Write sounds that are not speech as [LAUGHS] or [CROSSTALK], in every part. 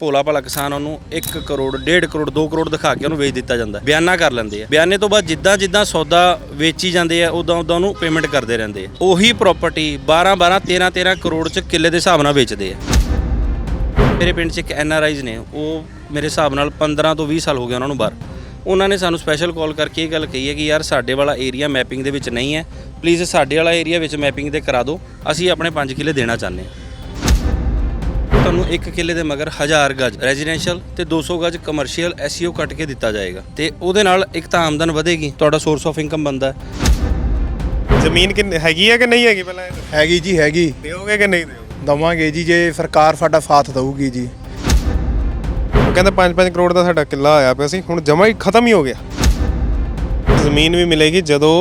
ਭੋਲਾ ਭਾਲਾ ਕਿਸਾਨ ਉਹਨੂੰ 1 ਕਰੋੜ 1.5 ਕਰੋੜ 2 ਕਰੋੜ ਦਿਖਾ ਕੇ ਉਹਨੂੰ ਵੇਚ ਦਿੱਤਾ ਜਾਂਦਾ। ਬਿਆਨਾ ਕਰ ਲੈਂਦੇ ਆ। ਬਿਆਨੇ ਤੋਂ ਬਾਅਦ ਜਿੱਦਾਂ ਜਿੱਦਾਂ ਸੌਦਾ ਵੇਚੀ ਜਾਂਦੇ ਆ, ਉਦਾਂ ਉਦਾਂ ਉਹਨੂੰ ਪੇਮੈਂਟ ਕਰਦੇ ਰਹਿੰਦੇ ਆ। ਉਹੀ ਪ੍ਰਾਪਰਟੀ 12 12 13 13 ਕਰੋੜ ਚ ਕਿੱਲੇ ਦੇ ਹਿਸਾਬ ਨਾਲ ਵੇਚਦੇ ਆ। ਮੇਰੇ ਪਿੰਡ 'ਚ ਇੱਕ ਐਨ ਆਰ ਆਈਜ਼ ਨੇ, ਉਹ ਮੇਰੇ ਹਿਸਾਬ ਨਾਲ 15 ਤੋਂ 20 ਸਾਲ ਹੋ ਗਏ ਉਹਨਾਂ ਨੂੰ ਬਾਹਰ। ਉਹਨਾਂ ਨੇ ਸਾਨੂੰ ਸਪੈਸ਼ਲ ਕਾਲ ਕਰਕੇ ਇਹ ਗੱਲ ਕਹੀ ਹੈ ਕਿ ਯਾਰ ਸਾਡੇ ਵਾਲਾ ਏਰੀਆ ਮੈਪਿੰਗ ਦੇ ਵਿੱਚ ਨਹੀਂ ਹੈ। ਪਲੀਜ਼ ਸਾਡੇ ਵਾਲਾ ਏਰੀਆ ਵਿੱਚ ਮੈਪਿੰਗ ਦੇ ਕਰਾ ਦਿਓ। ਅਸੀਂ ਆਪਣੇ 5 ਕਿੱਲੇ ਦੇਣਾ ਚਾਹੁੰਦੇ ਹਾਂ। ਤੁਹਾਨੂੰ ਇੱਕ ਕਿੱਲੇ ਦੇ ਮਗਰ 1000 ਗਜ ਰੈਜ਼ੀਡੈਂਸ਼ੀਅਲ ਤੇ 200 ਗਜ ਕਮਰਸ਼ੀਅਲ ਐਸਈਓ ਕੱਟ ਕੇ ਦਿੱਤਾ ਜਾਏਗਾ। ਤੇ ਉਹਦੇ ਨਾਲ ਇੱਕ ਤਾਂ ਆਮਦਨ ਵਧੇਗੀ ਤੁਹਾਡਾ ਸੋਰਸ ਆਫ ਇਨਕਮ ਬਣਦਾ ਜ਼ਮੀਨ ਕਿ ਹੈਗੀ ਹੈ ਕਿ ਨਹੀਂ ਹੈਗੀ ਪਹਿਲਾਂ। ਹੈਗੀ ਜੀ ਹੈਗੀ। ਦਿਓਗੇ ਕਿ ਨਹੀਂ ਦਿਓਗੇ? ਦਵਾਂਗੇ ਜੀ ਜੇ ਸਰਕਾਰ ਸਾਡਾ ਸਾਥ ਦਊਗੀ ਜੀ। ਉਹ ਕਹਿੰਦੇ 5-5 ਕਰੋੜ ਦਾ ਸਾਡਾ ਕਿੱਲਾ ਆਇਆ ਪਿਆ ਸੀ ਹੁਣ ਜਮਾ ਹੀ ਖਤਮ ਹੀ ਹੋ ਗਿਆ। ਜ਼ਮੀਨ ਵੀ ਮਿਲੇਗੀ ਜਦੋਂ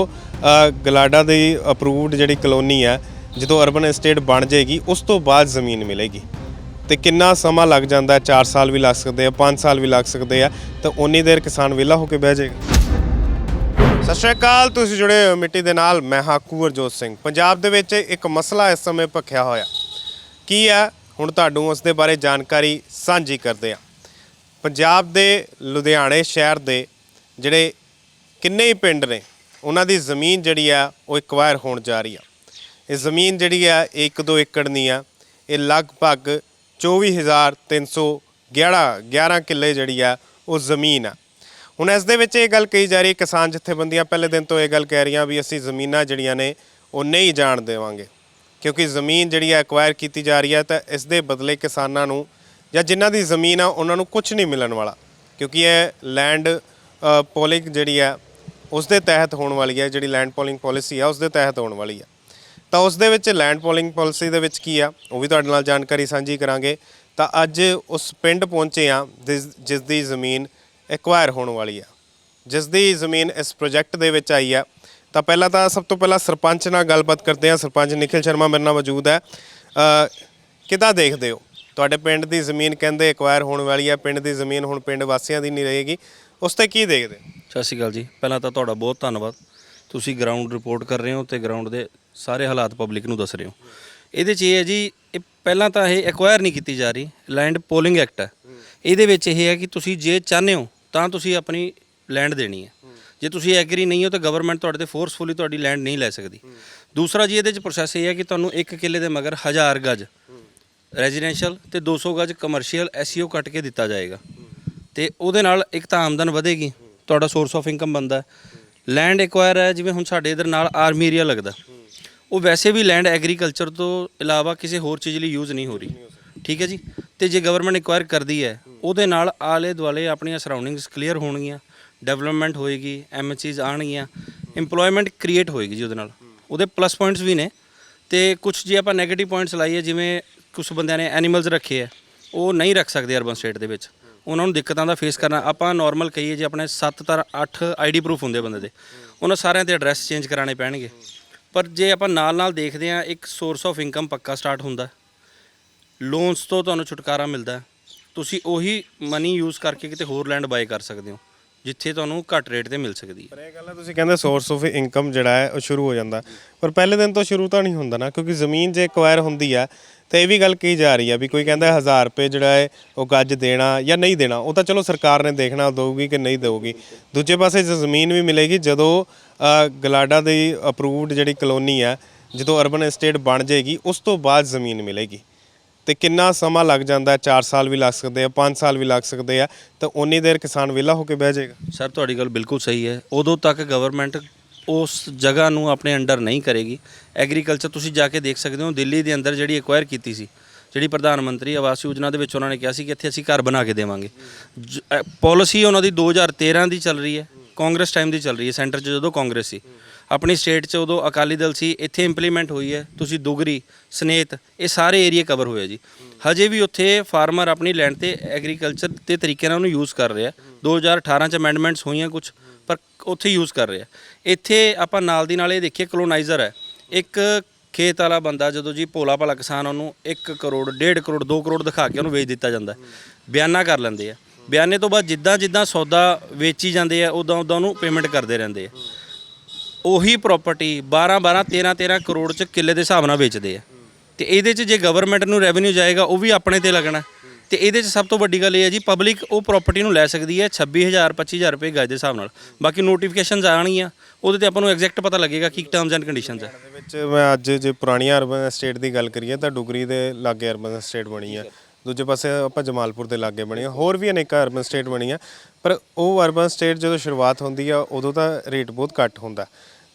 ਗਲਾਡਾ ਦੀ ਅਪਰੂਵਡ ਜਿਹੜੀ ਕਲੋਨੀ ਹੈ ਜਦੋਂ ਅਰਬਨ ਏਸਟੇਟ ਬਣ ਜਾਏਗੀ ਉਸ ਤੋਂ ਬਾਅਦ ਜ਼ਮੀਨ ਮਿਲੇਗੀ। ਤੇ ਕਿੰਨਾ ਸਮਾਂ ਲੱਗ ਜਾਂਦਾ ਹੈ? 4 ਸਾਲ ਵੀ ਲੱਗ ਸਕਦੇ ਆ 5 ਸਾਲ ਵੀ ਲੱਗ ਸਕਦੇ ਆ, ਤਾਂ ਉਨੀ ਦੇਰ ਕਿਸਾਨ ਵਿਹਲਾ ਹੋ ਕੇ ਬਹਿ ਜਾਏਗਾ। ਸਤਿ ਸ਼੍ਰੀ ਅਕਾਲ, ਤੁਸੀਂ ਜੁੜੇ ਹੋ ਮਿੱਟੀ ਦੇ ਨਾਲ, ਮੈਂ ਹਾਂ ਕੁਵਰਜੋਤ ਸਿੰਘ। ਪੰਜਾਬ ਦੇ ਵਿੱਚ ਇੱਕ ਮਸਲਾ ਇਸ ਸਮੇਂ ਭਖਿਆ ਹੋਇਆ। ਕੀ ਹੈ? ਹੁਣ ਤੁਹਾਨੂੰ ਉਸ ਦੇ ਬਾਰੇ ਜਾਣਕਾਰੀ ਸਾਂਝੀ ਕਰਦੇ ਆ ਪੰਜਾਬ ਦੇ ਲੁਧਿਆਣੇ ਸ਼ਹਿਰ ਦੇ ਜਿਹੜੇ ਕਿੰਨੇ ਹੀ ਪਿੰਡ ਨੇ, ਉਹਨਾਂ ਦੀ ਜ਼ਮੀਨ ਜਿਹੜੀ ਆ, ਉਹ ਐਕਵਾਇਰ ਹੋਣ ਜਾ ਰਹੀ ਆ। ਇਹ ਜ਼ਮੀਨ ਜਿਹੜੀ ਆ, ਇਹ 1-2 ਏਕੜ ਨਹੀਂ ਆ। ਇਹ ਲਗਭਗ 24311 11 ਕਿੱਲੇ ਜਿਹੜੀ ਆ, ਉਹ ਜ਼ਮੀਨ ਆ। ਹੁਣ ਇਸ ਦੇ ਵਿੱਚ ਇਹ ਗੱਲ ਕਹੀ ਜਾ ਰਹੀ ਕਿਸਾਨ ਜਥੇਬੰਦੀਆਂ ਪਹਿਲੇ ਦਿਨ ਤੋਂ ਇਹ ਗੱਲ ਕਹਿ ਰਹੀਆਂ ਵੀ ਅਸੀਂ ਜ਼ਮੀਨਾਂ ਜਿਹੜੀਆਂ ਨੇ, ਉਹ ਨਹੀਂ ਜਾਣ ਦੇਵਾਂਗੇ। ਕਿਉਂਕਿ ਜ਼ਮੀਨ ਜਿਹੜੀ ਆ ਐਕਵਾਇਰ ਕੀਤੀ ਜਾ ਰਹੀ ਹੈ ਤਾਂ ਇਸ ਦੇ ਬਦਲੇ ਕਿਸਾਨਾਂ ਨੂੰ ਜਾਂ ਜਿਨ੍ਹਾਂ ਦੀ ਜ਼ਮੀਨ ਆ, ਉਹਨਾਂ ਨੂੰ ਕੁਝ ਨਹੀਂ ਮਿਲਣ ਵਾਲਾ। ਕਿਉਂਕਿ ਇਹ ਲੈਂਡ ਪੋਲਿੰਗ ਜਿਹੜੀ ਆ, ਉਸ ਦੇ ਤਹਿਤ ਹੋਣ ਵਾਲੀ ਹੈ ਜਿਹੜੀ ਲੈਂਡ ਪੋਲਿੰਗ ਪਾਲਿਸੀ ਆ, ਉਸ ਦੇ ਤਹਿਤ ਹੋਣ ਵਾਲੀ ਆ। ਤਾਂ ਉਸ ਦੇ ਵਿੱਚ ਲੈਂਡ ਪੋਲਿੰਗ ਪਾਲਿਸੀ ਦੇ ਵਿੱਚ ਕੀ ਆ ਉਹ ਵੀ ਤੁਹਾਡੇ ਨਾਲ ਜਾਣਕਾਰੀ ਸਾਂਝੀ ਕਰਾਂਗੇ। ਤਾਂ ਅੱਜ ਉਸ ਪਿੰਡ ਪਹੁੰਚੇ ਆ ਜਿਸ ਜਿਸ ਦੀ ਜ਼ਮੀਨ ਐਕਵਾਇਰ ਹੋਣ ਵਾਲੀ ਆ। ਜਿਸ ਦੀ ਜ਼ਮੀਨ ਇਸ ਪ੍ਰੋਜੈਕਟ ਦੇ ਵਿੱਚ ਆਈ ਆ। ਤਾਂ ਪਹਿਲਾਂ ਤਾਂ ਸਭ ਤੋਂ ਪਹਿਲਾਂ ਸਰਪੰਚ ਨਾਲ ਗੱਲਬਾਤ ਕਰਦੇ ਆ ਸਰਪੰਚ ਨਿਖਿਲ ਸ਼ਰਮਾ ਮੇਰੇ ਨਾਲ ਮੌਜੂਦ ਹੈ। ਅ, ਕਿੱਦਾਂ ਦੇਖਦੇ ਹੋ? ਤੁਹਾਡੇ ਪਿੰਡ ਦੀ ਜ਼ਮੀਨ ਕਹਿੰਦੇ ਐਕਵਾਇਰ ਹੋਣ ਵਾਲੀ ਆ ਪਿੰਡ ਦੀ ਜ਼ਮੀਨ ਹੁਣ ਪਿੰਡ ਵਾਸੀਆਂ ਦੀ ਨਹੀਂ ਰਹੇਗੀ। ਉਸ ਤੇ ਕੀ ਦੇਖਦੇ ਸਤਿ ਸ਼੍ਰੀ ਅਕਾਲ ਜੀ। ਪਹਿਲਾਂ ਤਾਂ ਤੁਹਾਡਾ ਬਹੁਤ ਧੰਨਵਾਦ। ਤੁਸੀਂ ਗਰਾਊਂਡ ਰਿਪੋਰਟ ਕਰ ਰਹੇ ਹੋ ਤੇ ਗਰਾਊਂਡ ਦੇ ਸਾਰੇ ਹਾਲਾਤ ਪਬਲਿਕ ਨੂੰ ਦੱਸ ਰਹੇ ਹੋ। ਇਹਦੇ 'ਚ ਇਹ ਹੈ ਜੀ, ਇਹ ਪਹਿਲਾਂ ਤਾਂ ਇਹ ਐਕਵਾਇਰ ਨਹੀਂ ਕੀਤੀ ਜਾ ਰਹੀ ਲੈਂਡ ਪੋਲਿੰਗ ਐਕਟ ਹੈ। ਇਹਦੇ ਵਿੱਚ ਇਹ ਹੈ ਕਿ ਤੁਸੀਂ ਜੇ ਚਾਹੁੰਦੇ ਹੋ, ਤਾਂ ਤੁਸੀਂ ਆਪਣੀ ਲੈਂਡ ਦੇਣੀ ਹੈ। ਜੇ ਤੁਸੀਂ ਐਗਰੀ ਨਹੀਂ ਹੋ, ਤਾਂ ਗਵਰਨਮੈਂਟ ਤੁਹਾਡੇ ਤੇ ਫੋਰਸਫੁਲੀ ਤੁਹਾਡੀ ਲੈਂਡ ਨਹੀਂ ਲੈ ਸਕਦੀ। ਦੂਸਰਾ ਜੀ, ਇਹਦੇ 'ਚ ਪ੍ਰੋਸੈਸ ਇਹ ਹੈ ਕਿ ਤੁਹਾਨੂੰ ਇੱਕ ਕਿੱਲੇ ਦੇ ਮਗਰ 1000 ਗਜ ਰੈਜ਼ੀਡੈਂਸ਼ੀਅਲ ਤੇ 200 ਗਜ ਕਮਰਸ਼ੀਅਲ ਐਸਈਓ ਕੱਟ ਕੇ ਦਿੱਤਾ ਜਾਏਗਾ। ਤੇ ਉਹਦੇ ਨਾਲ ਇੱਕ ਤਾਂ ਆਮਦਨ ਵਧੇਗੀ, ਤੁਹਾਡਾ ਸੋਰਸ ਆਫ ਇਨਕਮ ਬਣਦਾ ਲੈਂਡ ਐਕਵਾਇਰ ਹੈ, ਜਿਵੇਂ ਹੁਣ ਸਾਡੇ ਇਧਰ ਨਾਲ ਆਰਮੀ ਏਰੀਆ ਲੱਗਦਾ। ਉਹ ਵੈਸੇ ਵੀ ਲੈਂਡ ਐਗਰੀਕਲਚਰ ਤੋਂ ਇਲਾਵਾ ਕਿਸੇ ਹੋਰ ਚੀਜ਼ ਲਈ ਯੂਜ਼ ਨਹੀਂ ਹੋ ਰਹੀ। ਠੀਕ ਹੈ ਜੀ? ਤੇ ਜੇ ਗਵਰਨਮੈਂਟ ਇਨਕੁਆਇਰ ਕਰਦੀ ਹੈ, ਉਹਦੇ ਨਾਲ ਆਲੇ ਦੁਆਲੇ ਆਪਣੀਆਂ ਸਰਾਊਂਡਿੰਗਸ ਕਲੀਅਰ ਹੋਣਗੀਆਂ ਡਿਵੈਲਪਮੈਂਟ ਹੋਏਗੀ ਐਮਐਸਸੀਜ਼ ਆਣਗੀਆਂ EMPLOYMENT ਕ੍ਰੀਏਟ ਹੋਏਗੀ ਜੀ ਉਹਦੇ ਨਾਲ। ਉਹਦੇ ਪਲੱਸ ਪੁਆਇੰਟਸ ਵੀ ਨੇ। ਤੇ ਕੁਝ ਜੇ ਆਪਾਂ 네ਗੇਟਿਵ ਪੁਆਇੰਟਸ ਲਾਈਏ, ਜਿਵੇਂ ਕੁਝ ਬੰਦਿਆਂ ਨੇ ਐਨੀਮਲਸ ਰੱਖੇ ਆ ਉਹ ਨਹੀਂ ਰੱਖ ਸਕਦੇ ਅਰਬਨ ਸਟੇਟ ਦੇ ਵਿੱਚ। ਉਹਨਾਂ ਨੂੰ ਦਿੱਕਤਾਂ ਦਾ ਫੇਸ ਕਰਨਾ। ਆਪਾਂ ਨਾਰਮਲ ਕਹੀਏ ਜੇ ਆਪਣੇ 7 ਤਰ 8 ਆਈਡੀ ਪ੍ਰੂਫ ਹੁੰਦੇ ਬੰਦੇ ਦੇ, ਉਹਨਾਂ ਸਾਰਿਆਂ ਦੇ ਐਡਰੈਸ ਚੇਂਜ ਕਰਾਣੇ ਪੈਣਗੇ। ਪਰ ਜੇ ਆਪਾਂ ਨਾਲ ਨਾਲ ਦੇਖਦੇ ਆ ਇੱਕ ਸੋਰਸ ਆਫ ਇਨਕਮ ਪੱਕਾ ਸਟਾਰਟ ਹੁੰਦਾ ਲੋਨਸ ਤੋਂ ਤੁਹਾਨੂੰ ਛੁਟਕਾਰਾ ਮਿਲਦਾ ਤੁਸੀਂ ਉਹੀ ਮਨੀ ਯੂਜ਼ ਕਰਕੇ ਕਿਤੇ ਹੋਰ ਲੈਂਡ ਬਾਏ ਕਰ ਸਕਦੇ ਹੋ, ਜਿੱਥੇ ਤੁਹਾਨੂੰ ਘੱਟ ਰੇਟ ਤੇ ਮਿਲ ਸਕਦੀ ਹੈ। ਪਰ ਇਹ ਗੱਲ ਹੈ, ਤੁਸੀਂ ਕਹਿੰਦੇ ਸੋਰਸ ਆਫ ਇਨਕਮ ਜਿਹੜਾ ਹੈ, ਉਹ ਸ਼ੁਰੂ ਹੋ ਜਾਂਦਾ। ਪਰ ਪਹਿਲੇ ਦਿਨ ਤੋਂ ਸ਼ੁਰੂ ਤਾਂ ਨਹੀਂ ਹੁੰਦਾ ਨਾ, ਕਿਉਂਕਿ ਜ਼ਮੀਨ ਜੇ ਐਕਵਾਇਰ ਹੁੰਦੀ ਆ ਤਾਂ ਇਹ ਵੀ ਗੱਲ ਕਹੀ ਜਾ ਰਹੀ ਆ ਵੀ ਕੋਈ ਕਹਿੰਦਾ 1000 ਰੁਪਏ ਜਿਹੜਾ ਹੈ, ਉਹ ਗੱਜ ਦੇਣਾ ਜਾਂ ਨਹੀਂ ਦੇਣਾ, ਉਹ ਤਾਂ ਚਲੋ ਸਰਕਾਰ ਨੇ ਦੇਖਣਾ ਦਊਗੀ ਕਿ ਨਹੀਂ ਦਊਗੀ। ਦੂਜੇ ਪਾਸੇ ਜੇ ਜ਼ਮੀਨ ਵੀ ਮਿਲੇਗੀ, ਜਦੋਂ ਗਲਾਡਾ ਦੀ ਅਪਰੂਵਡ ਜਿਹੜੀ ਕਲੋਨੀ ਹੈ ਜਦੋਂ ਅਰਬਨ ਏਸਟੇਟ ਬਣ ਜਾਏਗੀ, ਉਸ ਤੋਂ ਬਾਅਦ ਜ਼ਮੀਨ ਮਿਲੇਗੀ। ਤੇ ਕਿੰਨਾ ਸਮਾਂ ਲੱਗ ਜਾਂਦਾ ਹੈ 4 ਸਾਲ ਵੀ ਲੱਗ ਸਕਦੇ ਆ 5 ਸਾਲ ਵੀ ਲੱਗ ਸਕਦੇ ਆ, ਤਾਂ ਉਨੀ ਦੇਰ ਕਿਸਾਨ ਵਿਹਲਾ ਹੋ ਕੇ ਬਹਿ ਜਾਏਗਾ। ਸਰ ਤੁਹਾਡੀ ਗੱਲ ਬਿਲਕੁਲ ਸਹੀ ਹੈ। ਉਦੋਂ ਤੱਕ ਗਵਰਨਮੈਂਟ ਉਸ ਜਗ੍ਹਾ ਨੂੰ ਆਪਣੇ ਅੰਡਰ ਨਹੀਂ ਕਰੇਗੀ। ਐਗਰੀਕਲਚਰ ਤੁਸੀਂ ਜਾ ਕੇ ਦੇਖ ਸਕਦੇ ਹੋ, ਦਿੱਲੀ ਦੇ ਅੰਦਰ ਜਿਹੜੀ ਐਕਵਾਇਰ ਕੀਤੀ ਸੀ, ਜਿਹੜੀ ਪ੍ਰਧਾਨ ਮੰਤਰੀ ਆਵਾਸ ਯੋਜਨਾ ਦੇ ਵਿੱਚ ਉਹਨਾਂ ਨੇ ਕਿਹਾ ਸੀ ਕਿ ਇੱਥੇ ਅਸੀਂ ਘਰ ਬਣਾ ਕੇ ਦੇਵਾਂਗੇ। ਪਾਲਿਸੀ ਉਹਨਾਂ ਦੀ 2013 ਦੀ ਚੱਲ ਰਹੀ ਹੈ। ਕਾਂਗਰਸ ਟਾਈਮ ਦੀ ਚੱਲ ਰਹੀ ਹੈ ਸੈਂਟਰ 'ਚ ਜਦੋਂ ਕਾਂਗਰਸ ਸੀ। ਆਪਣੀ ਸਟੇਟ 'ਚ ਉਦੋਂ ਅਕਾਲੀ ਦਲ ਸੀ, ਇੱਥੇ ਇੰਪਲੀਮੈਂਟ ਹੋਈ ਹੈ, ਤੁਸੀਂ ਦੁਗਰੀ, ਸਨੇਤ, ਇਹ ਸਾਰੇ ਏਰੀਆ ਕਵਰ ਹੋਏ ਜੀ। ਹਜੇ ਵੀ ਉੱਥੇ ਫਾਰਮਰ ਆਪਣੀ ਲੈਂਡ ਤੇ ਐਗਰੀਕਲਚਰ ਦੇ ਤਰੀਕੇ ਨਾਲ ਉਹਨੂੰ ਯੂਜ਼ ਕਰ ਰਿਹਾ। 2018 ਚ ਅਮੈਂਡਮੈਂਟਸ ਹੋਈਆਂ ਕੁਝ ਪਰ ਉੱਥੇ ਯੂਜ਼ ਕਰ ਰਿਹਾ। ਇੱਥੇ ਆਪਾਂ ਨਾਲ ਦੀ ਨਾਲ ਇਹ ਦੇਖੀਏ ਕਲੋਨਾਈਜ਼ਰ ਹੈ। ਇੱਕ ਖੇਤ ਵਾਲਾ ਬੰਦਾ ਜਦੋਂ ਜੀ ਭੋਲਾ ਭਾਲਾ ਕਿਸਾਨ ਉਹਨੂੰ 1 ਕਰੋੜ 1.5 ਕਰੋੜ 2 ਕਰੋੜ ਦਿਖਾ ਕੇ ਉਹਨੂੰ ਵੇਚ ਦਿੱਤਾ ਜਾਂਦਾ ਬਿਆਨਾ ਕਰ ਲੈਂਦੇ ਆ। ਬਿਆਨੇ ਤੋਂ ਬਾਅਦ ਜਿੱਦਾਂ ਜਿੱਦਾਂ ਸੌਦਾ ਵੇਚੀ ਜਾਂਦੇ ਆ, ਉਦਾਂ ਉਦਾਂ ਉਹਨੂੰ ਪੇਮੈਂਟ ਕਰਦੇ ਰਹਿੰਦੇ ਆ। ਉਹੀ ਪ੍ਰਾਪਰਟੀ 12 12 13 13 ਕਰੋੜ ਚ ਕਿੱਲੇ ਦੇ ਹਿਸਾਬ ਨਾਲ ਵੇਚਦੇ ਆ। ਤੇ ਇਹਦੇ ਚ ਜੇ ਗਵਰਨਮੈਂਟ ਨੂੰ ਰੈਵਨਿਊ ਜਾਏਗਾ, ਉਹ ਵੀ ਆਪਣੇ ਤੇ ਲੱਗਣਾ। ਤੇ ਇਹਦੇ 'ਚ ਸਭ ਤੋਂ ਵੱਡੀ ਗੱਲ ਇਹ ਹੈ ਜੀ ਪਬਲਿਕ ਉਹ ਪ੍ਰਾਪਰਟੀ ਨੂੰ ਲੈ ਸਕਦੀ ਹੈ 26000 25000 ਰੁਪਏ ਗਜ ਦੇ ਹਿਸਾਬ ਨਾਲ। ਬਾਕੀ ਨੋਟੀਫਿਕੇਸ਼ਨਸ ਆਣਗੀਆਂ ਉਹਦੇ ਤੇ ਆਪਾਂ ਨੂੰ ਐਗਜ਼ੈਕਟ ਪਤਾ ਲੱਗੇਗਾ ਕੀ ਟਰਮਸ ਐਂਡ ਕੰਡੀਸ਼ਨਸ ਹੈ ਦੇ ਵਿੱਚ ਮੈਂ ਅੱਜ ਜੇ ਪੁਰਾਣੀਆਂ ਅਰਬਨ ਸਟੇਟ ਦੀ ਗੱਲ ਕਰੀਏ, ਤਾਂ ਡੁਗਰੀ ਦੇ ਲਾਗੇ ਅਰਬਨ ਸਟੇਟ ਬਣੀ ਆ। ਦੂਜੇ ਪਾਸੇ ਆਪਾਂ ਜਮਾਲਪੁਰ ਦੇ ਲਾਗੇ ਬਣੀ ਆ ਹੋਰ ਵੀ ਅਨੇਕਾਂ ਅਰਬਨ ਸਟੇਟ ਬਣੀਆਂ। ਪਰ ਉਹ ਅਰਬਨ ਸਟੇਟ ਜਦੋਂ ਸ਼ੁਰੂਆਤ ਹੁੰਦੀ ਆ, ਉਦੋਂ ਤਾਂ ਰੇਟ ਬਹੁਤ ਘੱਟ ਹੁੰਦਾ।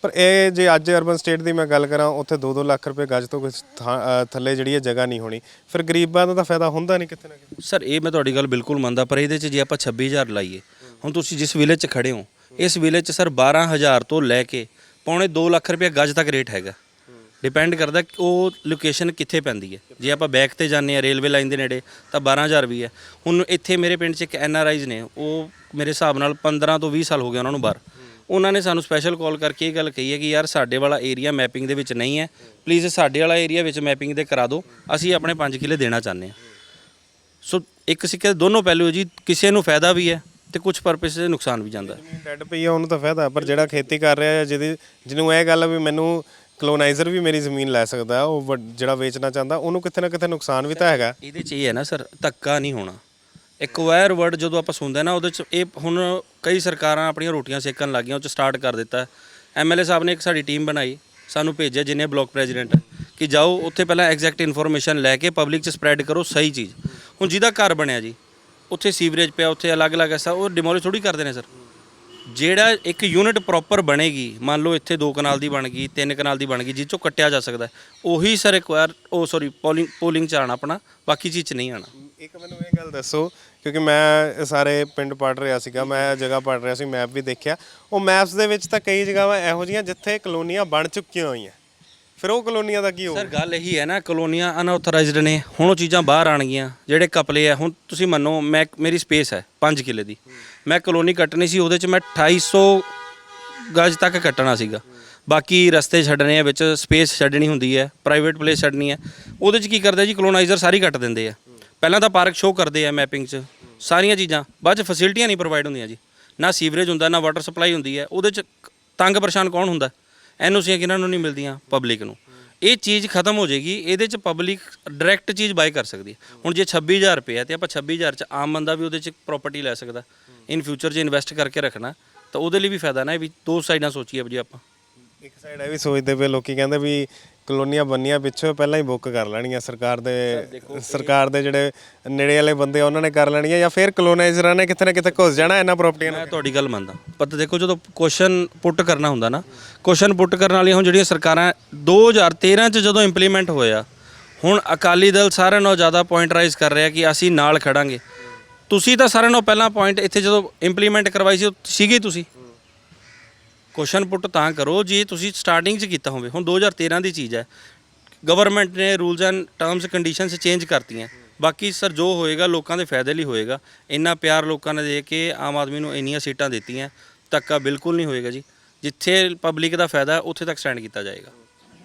ਪਰ ਇਹ ਜੇ ਅੱਜ ਅਰਬਨ ਸਟੇਟ ਦੀ ਮੈਂ ਗੱਲ ਕਰਾਂ, ਉੱਥੇ 2-2 ਲੱਖ ਰੁਪਏ ਗੱਜ ਤੋਂ ਕੁਛ ਥਾਂ- ਥੱਲੇ ਜਿਹੜੀ ਹੈ ਜਗ੍ਹਾ ਨਹੀਂ ਹੋਣੀ। ਫਿਰ ਗਰੀਬਾਂ ਦਾ ਤਾਂ ਫਾਇਦਾ ਹੁੰਦਾ ਨਹੀਂ ਕਿਤੇ ਨਾ ਕਿਤੇ। ਸਰ, ਇਹ ਮੈਂ ਤੁਹਾਡੀ ਗੱਲ ਬਿਲਕੁਲ ਮੰਨਦਾ, ਪਰ ਇਹਦੇ 'ਚ ਜੇ ਆਪਾਂ 26000 ਲਾਈਏ, ਹੁਣ ਤੁਸੀਂ ਜਿਸ ਵਿਲੇਜ 'ਚ ਖੜੇ ਹੋ, ਇਸ ਵਿਲੇਜ 'ਚ ਸਰ 12000 ਤੋਂ ਲੈ ਕੇ ਪੌਣੇ 2 ਲੱਖ ਰੁਪਏ ਗਜ ਤੱਕ ਰੇਟ ਹੈਗਾ। ਡਿਪੈਂਡ ਕਰਦਾ ਕਿ ਉਹ ਲੋਕੇਸ਼ਨ ਕਿੱਥੇ ਪੈਂਦੀ ਹੈ। ਜੇ ਆਪਾਂ ਬੈਕ ਤੇ ਜਾਂਦੇ ਆ ਰੇਲਵੇ ਲਾਈਨ ਦੇ ਨੇੜੇ, ਤਾਂ 12000 ਵੀ ਹੈ। ਹੁਣ ਇੱਥੇ ਮੇਰੇ ਪਿੰਡ 'ਚ ਇੱਕ ਐਨ ਆਰ ਆਈਜ਼ ਨੇ, ਉਹ ਮੇਰੇ ਹਿਸਾਬ ਨਾਲ 15 ਤੋਂ 20 ਸਾਲ ਹੋ ਗਏ ਉਹਨਾਂ ਨੂੰ ਬਾਹਰ। ਉਹਨਾਂ ਨੇ ਸਾਨੂੰ ਸਪੈਸ਼ਲ ਕਾਲ ਕਰਕੇ ਇਹ ਗੱਲ ਕਹੀ ਹੈ ਕਿ ਯਾਰ ਸਾਡੇ ਵਾਲਾ ਏਰੀਆ ਮੈਪਿੰਗ ਦੇ ਵਿੱਚ ਨਹੀਂ ਹੈ। ਪਲੀਜ਼ ਸਾਡੇ ਵਾਲਾ ਏਰੀਆ ਵਿੱਚ ਮੈਪਿੰਗ ਦੇ ਕਰਾ ਦਿਓ। ਅਸੀਂ ਆਪਣੇ 5 ਕਿੱਲੇ ਦੇਣਾ ਚਾਹੁੰਦੇ ਹਾਂ। ਸੋ ਇੱਕ ਸਿੱਕੇ ਦੇ ਦੋਨੋਂ ਪਹਿਲੂ ਜੀ, ਕਿਸੇ ਨੂੰ ਫਾਇਦਾ ਵੀ ਹੈ ਤੇ ਕੁਝ ਪਰਪਸ ਤੇ ਨੁਕਸਾਨ ਵੀ ਜਾਂਦਾ ਹੈ। ਡੈਡ ਪਈ ਆ ਉਹਨੂੰ ਤਾਂ ਫਾਇਦਾ ਪਰ ਜਿਹੜਾ ਖੇਤੀ ਕਰ ਰਿਹਾ ਹੈ ਜਿਹਦੀ ਜਿਹਨੂੰ ਇਹ ਗੱਲ ਆ ਵੀ ਮੈਨੂੰ ਕਲੋਨਾਈਜ਼ਰ ਵੀ ਮੇਰੀ ਜ਼ਮੀਨ ਲੈ ਸਕਦਾ, ਉਹ ਵੱਡ- ਜਿਹੜਾ ਵੇਚਣਾ ਚਾਹੁੰਦਾ, ਉਹਨੂੰ ਕਿਤੇ ਨਾ ਕਿਤੇ ਨੁਕਸਾਨ ਵੀ ਤਾਂ ਹੈਗਾ। ਇਹਦੇ 'ਚ ਇਹ ਹੈ ਨਾ ਸਰ, ਧੱਕਾ ਨਹੀਂ ਹੋਣਾ। ਇੱਕ ਐਕਵਾਇਰ ਵਰਡ ਜਦੋਂ ਆਪਾਂ ਸੁਣਦੇ ਹਾਂ ਨਾ, ਉਹਦੇ 'ਚ ਇਹ ਹੁਣ ਕਈ ਸਰਕਾਰਾਂ ਆਪਣੀਆਂ ਰੋਟੀਆਂ ਸੇਕਣ ਲੱਗੀਆਂ, ਉਹ 'ਚ ਸਟਾਰਟ ਕਰ ਦਿੱਤਾ। ਐਮਐਲਏ ਸਾਹਿਬ ਨੇ ਇੱਕ ਸਾਡੀ ਟੀਮ ਬਣਾਈ, ਸਾਨੂੰ ਭੇਜਿਆ ਜਿੰਨੇ ਬਲਾਕ ਪ੍ਰੈਜ਼ੀਡੈਂਟ ਕਿ ਜਾਓ, ਉੱਥੇ ਪਹਿਲਾਂ ਐਗਜ਼ੈਕਟ ਇਨਫੋਰਮੇਸ਼ਨ ਲੈ ਕੇ ਪਬਲਿਕ 'ਚ ਸਪਰੈਡ ਕਰੋ, ਸਹੀ ਚੀਜ਼। ਹੁਣ ਜਿਹਦਾ ਘਰ ਬਣਿਆ ਜੀ, ਉੱਥੇ ਸੀਵਰੇਜ ਪਿਆ, ਉੱਥੇ ਅਲੱਗ-ਅਲੱਗ ਐਸਾ, ਉਹ ਡਿਮੋਲਿਸ਼ ਥੋੜੀ ਕਰਦੇ ਨੇ ਸਰ। ਜਿਹੜਾ ਇੱਕ ਯੂਨਿਟ ਪ੍ਰੋਪਰ ਬਣੇਗੀ ਮੰਨ ਲਓ ਇੱਥੇ 2 ਕਨਾਲ ਦੀ ਬਣ ਗਈ 3 ਕਨਾਲ ਦੀ ਬਣ ਗਈ ਜਿਹ ਚੋਂ ਕੱਟਿਆ ਜਾ ਸਕਦਾ ਹੈ, ਉਹੀ ਸਰ ਰਿਕੁਆਇਰ ਉਹ ਸੌਰੀ ਪੋਲਿੰਗ ਪੋਲਿੰਗ ਚ ਆਣਾ ਆਪਣਾ ਬਾਕੀ ਚੀਜ਼ ਚ ਨਹੀਂ ਆਣਾ। ਇੱਕ ਮੈਨੂੰ ਇਹ ਗੱਲ ਦੱਸੋ ਕਿਉਂਕਿ ਮੈਂ ਸਾਰੇ ਪਿੰਡ ਪੜ ਰਿਹਾ ਸੀਗਾ ਮੈਂ ਜਗ੍ਹਾ ਪੜ ਰਿਹਾ ਸੀ ਮੈਪ ਵੀ ਦੇਖਿਆ। ਉਹ ਮੈਪਸ ਦੇ ਵਿੱਚ ਤਾਂ ਕਈ ਜਗ੍ਹਾਵਾਂ ਇਹੋ ਜਿਹੀਆਂ ਜਿੱਥੇ ਕਲੋਨੀਆਂ ਬਣ ਚੁੱਕੀਆਂ ਹੋਈਆਂ। ਫਿਰ ਉਹ ਕਲੋਨੀਆਂ ਦਾ ਕੀ ਹੋਊ? ਸਰ, ਗੱਲ ਇਹੀ ਹੈ ਨਾ, ਕਲੋਨੀਆਂ ਅਨਆਥੋਰਾਈਜ਼ਡ ਨੇ, ਹੁਣ ਉਹ ਚੀਜ਼ਾਂ ਬਾਹਰ ਆਣਗੀਆਂ ਜਿਹੜੇ ਕਪਲੇ ਆ, ਹੁਣ ਤੁਸੀਂ ਮੰਨੋ, ਮੈਂ, ਮੇਰੀ ਸਪੇਸ ਹੈ 5 ਕਿੱਲੇ ਦੀ। ਮੈਂ ਕਲੋਨੀ ਕੱਟਣੀ ਸੀ, ਉਹਦੇ ਚ ਮੈਂ 2800 ਗਜ ਤੱਕ ਕੱਟਣਾ ਸੀਗਾ। ਬਾਕੀ ਰਸਤੇ ਛੱਡਣੇ ਆ, ਵਿੱਚ ਸਪੇਸ ਛੱਡਣੀ ਹੁੰਦੀ ਹੈ ਪ੍ਰਾਈਵੇਟ ਪਲੇਸ ਛੱਡਣੀ ਹੈ। ਉਹਦੇ ਚ ਕੀ ਕਰਦੇ ਜੀ ਕਲੋਨਾਈਜ਼ਰ ਸਾਰੀ ਕੱਟ ਦਿੰਦੇ ਆ। ਪਹਿਲਾਂ ਤਾਂ ਪਾਰਕ ਸ਼ੋਅ ਕਰਦੇ ਆ ਮੈਪਿੰਗ 'ਚ, ਸਾਰੀਆਂ ਚੀਜ਼ਾਂ। ਬਾਅਦ 'ਚ ਫੈਸਿਲਿਟੀਆਂ ਨਹੀਂ ਪ੍ਰੋਵਾਈਡ ਹੁੰਦੀਆਂ ਜੀ। ਨਾ ਸੀਵਰੇਜ ਹੁੰਦਾ, ਨਾ ਵਾਟਰ ਸਪਲਾਈ ਹੁੰਦੀ ਹੈ। ਉਹਦੇ 'ਚ ਤੰਗ ਪਰੇਸ਼ਾਨ ਕੌਣ ਹੁੰਦਾ? ਐਨਓਸੀਆਂ ਕਿਹਨਾਂ ਨੂੰ ਨਹੀਂ ਮਿਲਦੀਆਂ? ਪਬਲਿਕ ਨੂੰ। ਇਹ ਚੀਜ਼ ਖਤਮ ਹੋ ਜਾਏਗੀ, ਇਹਦੇ 'ਚ ਪਬਲਿਕ ਡਾਇਰੈਕਟ ਚੀਜ਼ ਬਾਈ ਕਰ ਸਕਦੀ ਹੈ। ਹੁਣ ਜੇ 26000 ਰੁਪਏ ਆ ਤੇ ਆਪਾਂ 26000 'ਚ ਆਮ ਬੰਦਾ ਵੀ ਉਹਦੇ 'ਚ ਪ੍ਰਾਪਰਟੀ ਲੈ ਸਕਦਾ। ਇਨ ਫਿਊਚਰ 'ਚ ਇਨਵੈਸਟ ਕਰਕੇ ਰੱਖਣਾ, ਤਾਂ ਉਹਦੇ ਲਈ ਵੀ ਫਾਇਦਾ ਨਾ ਇਹ ਵੀ। ਦੋ ਸਾਈਡਾਂ ਸੋਚੀਏ ਜੀ ਆਪਾਂ। ਇੱਕ ਸਾਈਡ ਇਹ ਵੀ ਸੋਚਦੇ ਪਏ ਲੋਕੀ ਕਹਿੰਦੇ ਵੀ ਕਲੋਨੀਆਂ ਬੰਨੀਆਂ ਪਿੱਛੋਂ ਪਹਿਲਾਂ ਹੀ ਬੁੱਕ ਕਰ ਲੈਣੀਆਂ ਸਰਕਾਰ ਦੇ ਸਰਕਾਰ ਦੇ ਜਿਹੜੇ ਨੇੜੇ ਵਾਲੇ ਬੰਦੇ ਆ, ਉਹਨਾਂ ਨੇ ਕਰ ਲੈਣੀਆਂ ਜਾਂ ਫਿਰ ਕਲੋਨਾਈਜ਼ਰਾਂ ਨੇ ਕਿਤੇ ਨਾ ਕਿਤੇ ਘੁਸ ਜਾਣਾ ਇਹਨਾਂ ਪ੍ਰਾਪਰਟੀਆਂ ਮੈਂ ਤੁਹਾਡੀ ਗੱਲ ਮੰਨਦਾ ਪਰ ਦੇਖੋ ਜਦੋਂ ਕੁਐਸਚਨ ਪੁੱਟ ਕਰਨਾ ਹੁੰਦਾ ਨਾ ਕੁਐਸਚਨ ਪੁੱਟ ਕਰਨ ਵਾਲੀਆਂ ਹੁਣ ਜਿਹੜੀਆਂ ਸਰਕਾਰਾਂ 2013 ਚ ਜਦੋਂ ਇੰਪਲੀਮੈਂਟ ਹੋਇਆ ਹੁਣ ਅਕਾਲੀ ਦਲ ਸਾਰਿਆਂ ਨਾਲੋਂ ਜ਼ਿਆਦਾ ਪੁਆਇੰਟ ਰਾਈਜ਼ ਕਰ ਰਿਹਾ ਕਿ ਅਸੀਂ ਨਾਲ ਖੜਾਂਗੇ। ਤੁਸੀਂ ਤਾਂ ਸਾਰਿਆਂ ਨਾਲੋਂ ਪਹਿਲਾਂ ਪੁਆਇੰਟ ਇੱਥੇ ਜਦੋਂ ਇੰਪਲੀਮੈਂਟ ਕਰਵਾਈ ਸੀ ਉਹ ਸੀਗੇ ਹੀ ਤੁਸੀਂ। ਕੁਐਸਚਨ ਪੁੱਟ ਤਾਂ ਕਰੋ ਜੇ ਤੁਸੀਂ ਸਟਾਰਟਿੰਗ 'ਚ ਕੀਤਾ ਹੋਵੇ ਹੁਣ 2013 ਦੀ ਚੀਜ਼ ਹੈ। ਗਵਰਨਮੈਂਟ ਨੇ rules and terms conditions change ਕਰਤੀਆਂ। ਬਾਕੀ ਸਰ ਜੋ ਹੋਏਗਾ ਲੋਕਾਂ ਦੇ ਫਾਇਦੇ ਲਈ ਹੋਏਗਾ। ਇੰਨਾ ਪਿਆਰ ਲੋਕਾਂ ਨੇ ਦੇ ਕੇ ਆਮ ਆਦਮੀ ਨੂੰ ਇੰਨੀਆਂ ਸੀਟਾਂ ਦਿੱਤੀਆਂ ਧੱਕਾ ਬਿਲਕੁਲ ਨਹੀਂ ਹੋਏਗਾ ਜੀ। ਜਿੱਥੇ ਪਬਲਿਕ ਦਾ ਫਾਇਦਾ ਉੱਥੇ ਤੱਕ ਸਟੈਂਡ ਕੀਤਾ ਜਾਏਗਾ।